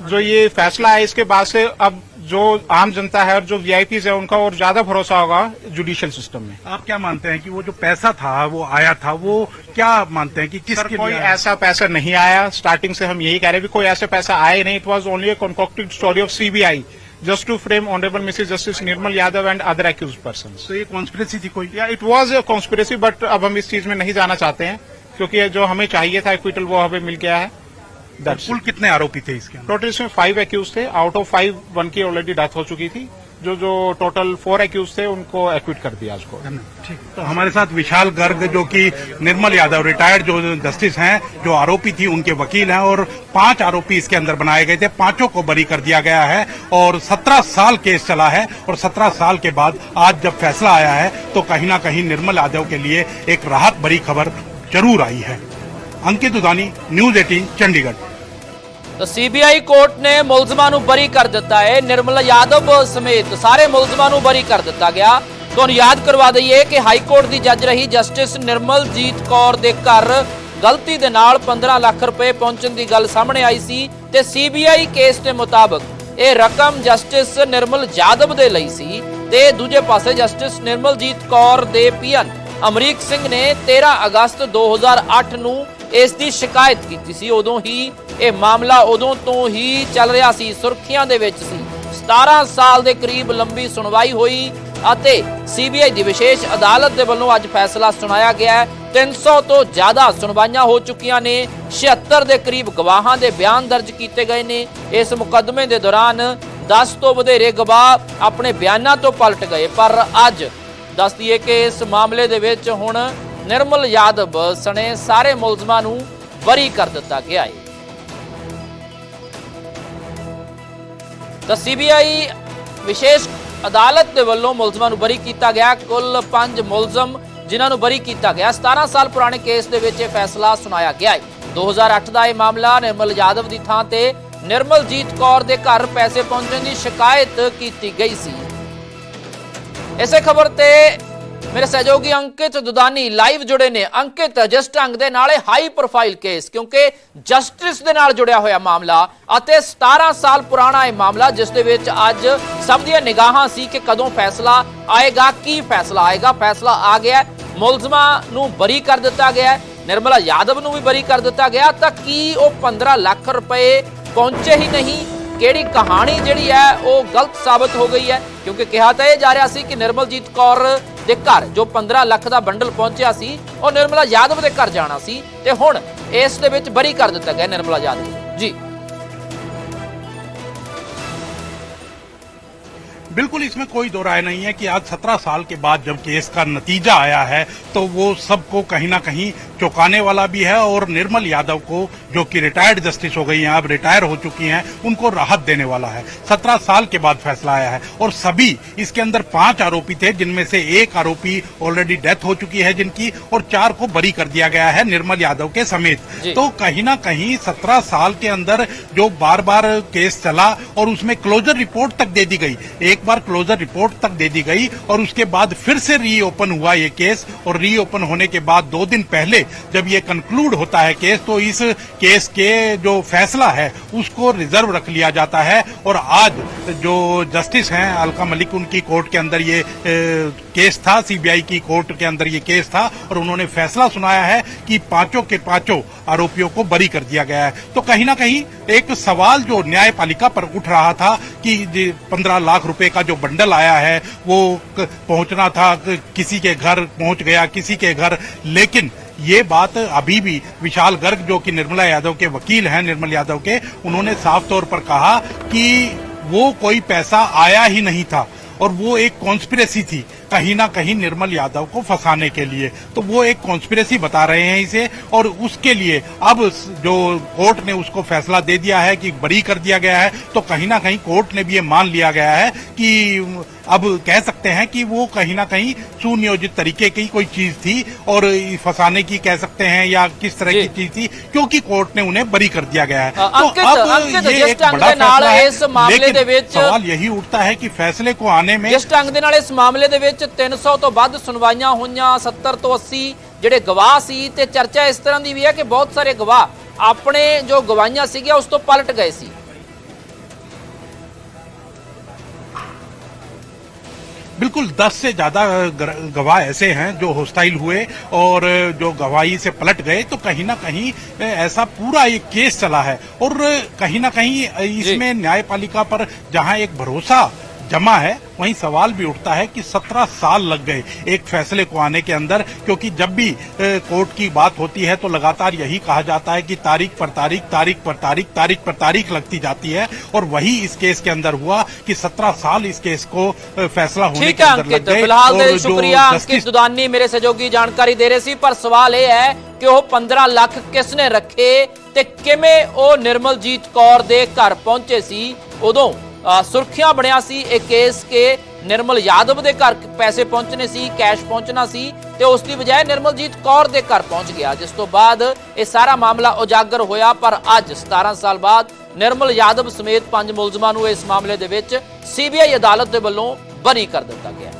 जो ये फैसला है इसके बाद से अब जो आम जनता है और जो वीआईपीज है उनका और ज़्यादा भरोसा होगा जुडिशियल सिस्टम में। आप क्या मानते हैं कि वो जो पैसा था वो आया था वो क्या मानते हैं कि किसके कोई ऐसा पैसा नहीं आया। स्टार्टिंग से हम यही कह रहे हैं कोई ऐसा पैसा आया नहीं। It was only a concocted story of CBI just to frame honourable mrs justice Nirmal Yadav and other accused person तो ये कॉन्स्पिरेसी थी कोई? It was a conspiracy but अब हम इस चीज़ में नहीं जाना चाहते हैं क्योंकि जो हमें चाहिए था एक्विटल वो हमें मिल गया है। कुल कितने आरोपी थे इसके टोटल इसमें फाइव एक्यूज थे. आउट ऑफ़ फाइव वन की ऑलरेडी डेथ हो चुकी थी. जो जो टोटल फोर एक्यूज थे उनको एक्विट कर दिया उसको ठीक। तो हमारे साथ विशाल गर्ग जो कि निर्मल यादव रिटायर्ड जो जस्टिस हैं जो आरोपी थी उनके वकील हैं और पाँच आरोपी इसके अंदर बनाए गए थे. पाँचों को बरी कर दिया गया है और सत्रह साल केस चला है और सत्रह साल के बाद आज जब फैसला आया है तो कहीं ना कहीं निर्मल यादव के लिए एक राहत भरी खबर ज़रूर आई है। ਅੰਕਿਤ ਉਦਾਨੀ ਨਿਊਜ਼ 18 ਚੰਡੀਗੜ੍ਹ। ਤਾਂ ਸੀਬੀਆਈ ਕੋਰਟ ਨੇ ਮੁਲਜ਼ਮਾਂ ਨੂੰ ਬਰੀ ਕਰ ਦਿੱਤਾ ਹੈ। ਨਿਰਮਲ ਯਾਦਵ ਸਮੇਤ ਸਾਰੇ ਮੁਲਜ਼ਮਾਂ ਨੂੰ ਬਰੀ ਕਰ ਦਿੱਤਾ ਗਿਆ। ਤੁਹਾਨੂੰ ਯਾਦ ਕਰਵਾ ਦਈਏ ਕਿ ਹਾਈ ਕੋਰਟ ਦੀ ਜੱਜ ਰਹੀ ਜਸਟਿਸ ਨਿਰਮਲਜੀਤ ਕੌਰ ਦੇ ਘਰ ਗਲਤੀ ਦੇ ਨਾਲ 15 ਲੱਖ ਰੁਪਏ ਪਹੁੰਚਣ ਦੀ ਗੱਲ ਸਾਹਮਣੇ ਆਈ ਸੀ ਤੇ ਸੀਬੀਆਈ ਕੇਸ ਦੇ ਮੁਤਾਬਕ ਇਹ ਰਕਮ ਜਸਟਿਸ ਨਿਰਮਲ ਯਾਦਵ ਦੇ ਲਈ ਸੀ ਤੇ ਦੂਜੇ ਪਾਸੇ ਜਸਟਿਸ ਨਿਰਮਲਜੀਤ ਕੌਰ ਦੇ ਪੀਐਨ ਅਮਰੀਕ ਸਿੰਘ ਨੇ 13 ਅਗਸਤ 2008 ਨੂੰ ਇਸ ਦੀ ਸ਼ਿਕਾਇਤ ਕੀਤੀ ਸੀ। ਉਦੋਂ ਹੀ ਇਹ ਮਾਮਲਾ ਉਦੋਂ ਤੋਂ ਹੀ ਚੱਲ ਰਿਹਾ ਸੀ। ਸੁਰਖੀਆਂ ਦੇ ਵਿੱਚ ਸੀ। 17 ਸਾਲ ਦੇ ਕਰੀਬ ਲੰਬੀ ਸੁਣਵਾਈ ਹੋਈ ਅਤੇ ਸੀਬੀਆਈ ਦੀ ਵਿਸ਼ੇਸ਼ ਅਦਾਲਤ ਦੇ ਵੱਲੋਂ ਅੱਜ ਫੈਸਲਾ ਸੁਣਾਇਆ ਗਿਆ ਹੈ। 300 ਤੋਂ ਜ਼ਿਆਦਾ ਸੁਣਵਾਈਆਂ ਹੋ ਚੁੱਕੀਆਂ ਨੇ। 76 ਦੇ ਕਰੀਬ ਗਵਾਹਾਂ ਦੇ ਬਿਆਨ ਦਰਜ ਕੀਤੇ ਗਏ ਨੇ। ਇਸ ਮੁਕੱਦਮੇ ਦੇ ਦੌਰਾਨ 10 ਤੋਂ ਵਧੇਰੇ ਗਵਾਹ ਆਪਣੇ ਬਿਆਨਾਂ ਤੋਂ ਪਲਟ ਗਏ। ਪਰ ਅੱਜ ਦੱਸਦੀਏ ਕਿ ਇਸ ਮਾਮਲੇ ਦੇ ਵਿੱਚ ਹੁਣ ਨਿਰਮਲ ਯਾਦਵ ਸਣੇ ਸਾਰੇ ਮੁਲਜ਼ਮਾਂ ਨੂੰ ਬਰੀ ਕਰ ਦਿੱਤਾ ਗਿਆ ਹੈ ਤਾਂ ਸੀਬੀਆਈ ਵਿਸ਼ੇਸ਼ ਅਦਾਲਤ ਦੇ ਵੱਲੋਂ ਮੁਲਜ਼ਮਾਂ ਨੂੰ ਬਰੀ ਕੀਤਾ ਗਿਆ। ਕੁੱਲ 5 ਮੁਲਜ਼ਮ ਜਿਨ੍ਹਾਂ ਨੂੰ ਬਰੀ ਕੀਤਾ ਗਿਆ। 17 ਸਾਲ ਪੁਰਾਣੇ ਕੇਸ ਦੇ ਵਿੱਚ ਇਹ ਫੈਸਲਾ ਸੁਣਾਇਆ ਗਿਆ ਹੈ 2008 ਦਾ ਇਹ ਮਾਮਲਾ ਨਿਰਮਲ ਯਾਦਵ ਦੀ ਥਾਂ ਤੇ ਨਿਰਮਲਜੀਤ ਕੌਰ ਦੇ ਘਰ ਪੈਸੇ ਪਹੁੰਚਣ ਦੀ ਸ਼ਿਕਾਇਤ ਕੀਤੀ ਗਈ ਸੀ। ਇਸੇ ਖਬਰ ਤੇ ਮੇਰੇ ਸਹਿਯੋਗੀ ਅੰਕਿਤ ਦੁਦਾਨੀ ਲਾਈਵ ਜੁੜੇ ਨੇ। ਅੰਕਿਤ, ਜਿਸ ਢੰਗ ਦੇ ਨਾਲ ਇਹ ਹਾਈ ਪ੍ਰੋਫਾਈਲ ਕੇਸ ਕਿਉਂਕਿ ਜਸਟਿਸ ਦੇ ਨਾਲ ਜੁੜਿਆ ਹੋਇਆ ਮਾਮਲਾ ਅਤੇ 17 ਸਾਲ ਪੁਰਾਣਾ ਇਹ ਮਾਮਲਾ, ਜਿਸ ਦੇ ਵਿੱਚ ਅੱਜ ਸਭ ਦੀਆਂ ਨਿਗਾਹਾਂ ਸੀ ਕਿ ਕਦੋਂ ਫੈਸਲਾ ਆਏਗਾ, ਕੀ ਫੈਸਲਾ ਆਏਗਾ। ਫੈਸਲਾ ਆ ਗਿਆ, ਮੁਲਜ਼ਮਾਂ ਨੂੰ ਬਰੀ ਕਰ ਦਿੱਤਾ ਗਿਆ, ਨਿਰਮਲਾ ਯਾਦਵ ਨੂੰ ਵੀ ਬਰੀ ਕਰ ਦਿੱਤਾ ਗਿਆ। ਤਾਂ ਕੀ ਉਹ 15 ਲੱਖ ਰੁਪਏ ਪਹੁੰਚੇ ਹੀ ਨਹੀਂ? ਕਿਹੜੀ ਕਹਾਣੀ ਜਿਹੜੀ ਹੈ, ਉਹ ਗਲਤ ਸਾਬਤ ਹੋ ਗਈ ਹੈ? ਕਿਉਂਕਿ ਕਿਹਾ ਤਾਂ ਇਹ ਜਾ ਰਿਹਾ ਸੀ ਕਿ ਨਿਰਮਲਜੀਤ ਕੌਰ ਦੇ ਘਰ ਜੋ 15 ਲੱਖ ਦਾ ਬੰਡਲ ਪਹੁੰਚਿਆ ਸੀ ਉਹ ਨਿਰਮਲਾ ਯਾਦਵ ਦੇ ਘਰ ਜਾਣਾ ਸੀ ਤੇ ਹੁਣ ਇਸ ਦੇ ਵਿੱਚ ਬਰੀ ਕਰ ਦਿੱਤਾ ਗਿਆ ਨਿਰਮਲਾ ਯਾਦਵ ਨੂੰ। ਜੀ बिल्कुल इसमें कोई दो राय नहीं है कि आज सत्रह साल के बाद जब केस का नतीजा आया है तो वो सबको कहीं ना कहीं चौंकाने वाला भी है और निर्मल यादव को जो कि रिटायर्ड जस्टिस हो गई हैं अब रिटायर हो चुकी हैं उनको राहत देने वाला है। सत्रह साल के बाद फैसला आया है और सभी इसके अंदर पाँच आरोपी थे जिनमें से एक आरोपी ऑलरेडी डेथ हो चुकी है जिनकी और चार को बरी कर दिया गया है निर्मल यादव के समेत। तो कहीं ना कहीं सत्रह साल के अंदर जो बार बार केस चला और उसमें क्लोजर रिपोर्ट तक दे दी गई। एक बार क्लोजर रिपोर्ट तक दे दी गई और उसके बाद फिर से रीओपन हुआ ये केस और रीओपन होने के बाद दो दिन पहले जब ये कंक्लूड होता है केस तो इस केस के जो फैसला है, उसको रिज़र्व रख लिया जाता है। और आज जो जस्टिस हैं, अलका मलिक, उनकी कोर्ट के अंदर ये केस था, सीबीआई की कोर्ट के अंदर ये केस था, और उन्होंने फैसला सुनाया है कि पाँचों के पाँचों आरोपियों को बरी कर दिया गया है। तो कहीं ना कहीं एक सवाल जो न्यायपालिका पर उठ रहा था कि पंद्रह लाख रुपए का जो बंडल आया है, वो पहुँचना था किसी के घर पहुँच गया, किसी के घर। लेकिन ये बात अभी भी विशाल गर्ग, जो कि निर्मला यादव के वकील हैं, निर्मल यादव के, उन्होंने साफ़ तौर पर कहा कि वो कोई पैसा आया ही नहीं था और वो एक कॉन्स्पिरेसी थी। कहीं ना कहीं निर्मल यादव को फंसाने के लिए तो वो एक कॉन्स्पिरेसी बता रहे हैं इसे और उसके लिए अब जो कोर्ट ने उसको फैसला दे दिया है कि बरी कर दिया गया है तो कहीं ना कहीं कोर्ट ने भी ये मान लिया गया है कि अब कह सकते हैं कि वो कहीं ना कहीं सुनियोजित तरीके की कोई चीज थी और फंसाने की कह सकते हैं या किस तरह जी। की चीज थी क्योंकि कोर्ट ने उन्हें बरी कर दिया गया है अ, अंकित- अंकित, जिस ढंग ਦੇ ਨਾਲ ਇਸ ਮਾਮਲੇ लेकिन ਦੇ ਵਿੱਚ- सवाल यही उठता है कि फैसले को आने में ਜਿਸ ਢੰਗ ਦੇ ਨਾਲ ਇਸ ਮਾਮਲੇ ਦੇ ਵਿੱਚ 300 ਤੋਂ ਵੱਧ ਸੁਣਵਾਈਆਂ ਹੋਈਆਂ 70 ਤੋਂ 80 ਜਿਹੜੇ ਗਵਾਹ ਸੀ ਤੇ ਚਰਚਾ ਇਸ ਤਰ੍ਹਾਂ ਦੀ ਵੀ ਹੈ ਕਿ ਬਹੁਤ ਸਾਰੇ ਗਵਾਹ ਆਪਣੇ ਜੋ ਗਵਾਹੀਆਂ ਸੀਗੀਆਂ ਉਸ ਤੋਂ ਪਲਟ ਗਏ ਸੀ बिल्कुल दस से ज्यादा गर- गवाह ऐसे हैं जो होस्टाइल हुए और जो गवाही से पलट गए तो कहीं ना कहीं ऐसा पूरा एक केस चला है और कहीं ना कहीं इसमें न्यायपालिका पर जहां एक भरोसा जमा है वहीं सवाल भी उठता है कि 17 साल लग गए एक फैसले को आने के अंदर क्योंकि जब भी अ, कोर्ट की बात होती है तो लगातार यही कहा जाता है कि तारीख पर तारीख तारीख पर तारीख तारीख पर तारीख लगती जाती है और वही इस केस के अंदर हुआ कि 17 साल इस केस को अ, फैसला होने ਠੀਕ के ਹੈ अंदर लग ਅੰਕਿਤ गए ਫਿਲਹਾਲ ਦੇ और ਲਈ जो ਸ਼ੁਕਰੀਆ ਅੰਕਿਤ justice ਦੁਦਾਨੀ ਮੇਰੇ ਸਹਿਯੋਗੀ ਜਾਣਕਾਰੀ ਦੇ ਰਹੇ ਸੀ ਪਰ ਸਵਾਲ ਇਹ ਹੈ ਕਿ ਉਹ 15 ਲੱਖ ਕਿਸ ਨੇ ਰੱਖੇ ਤੇ ਕਿਵੇਂ ਉਹ ਨਿਰਮਲਜੀਤ ਕੌਰ ਦੇ ਘਰ ਪਹੁੰਚੇ ਸੀ ਉਦੋਂ ਅ, ਸੁਰਖੀਆਂ ਬਣਿਆ ਸੀ, ਇਹ ਕੇਸ ਕੇ ਨਿਰਮਲ ਯਾਦਵ ਦੇ ਘਰ ਪੈਸੇ ਪਹੁੰਚਣੇ ਸੀ ਕੈਸ਼ ਪਹੁੰਚਣਾ ਸੀ ਤੇ ਉਸ ਦੀ ਬਜਾਏ ਨਿਰਮਲਜੀਤ ਕੌਰ ਦੇ ਘਰ ਪਹੁੰਚ ਗਿਆ, ਜਿਸ ਤੋਂ ਬਾਅਦ ਇਹ ਸਾਰਾ ਮਾਮਲਾ ਉਜਾਗਰ ਹੋਇਆ, ਪਰ ਅੱਜ 17 ਸਾਲ ਬਾਅਦ ਨਿਰਮਲ ਯਾਦਵ ਸਮੇਤ ਪੰਜ ਮੁਲਜ਼ਮਾਂ ਨੂੰ ਇਸ ਮਾਮਲੇ ਦੇ ਵਿੱਚ ਸੀਬੀਆਈ ਅਦਾਲਤ ਦੇ ਵੱਲੋਂ ਬਰੀ ਕਰ ਦਿੱਤਾ ਗਿਆ।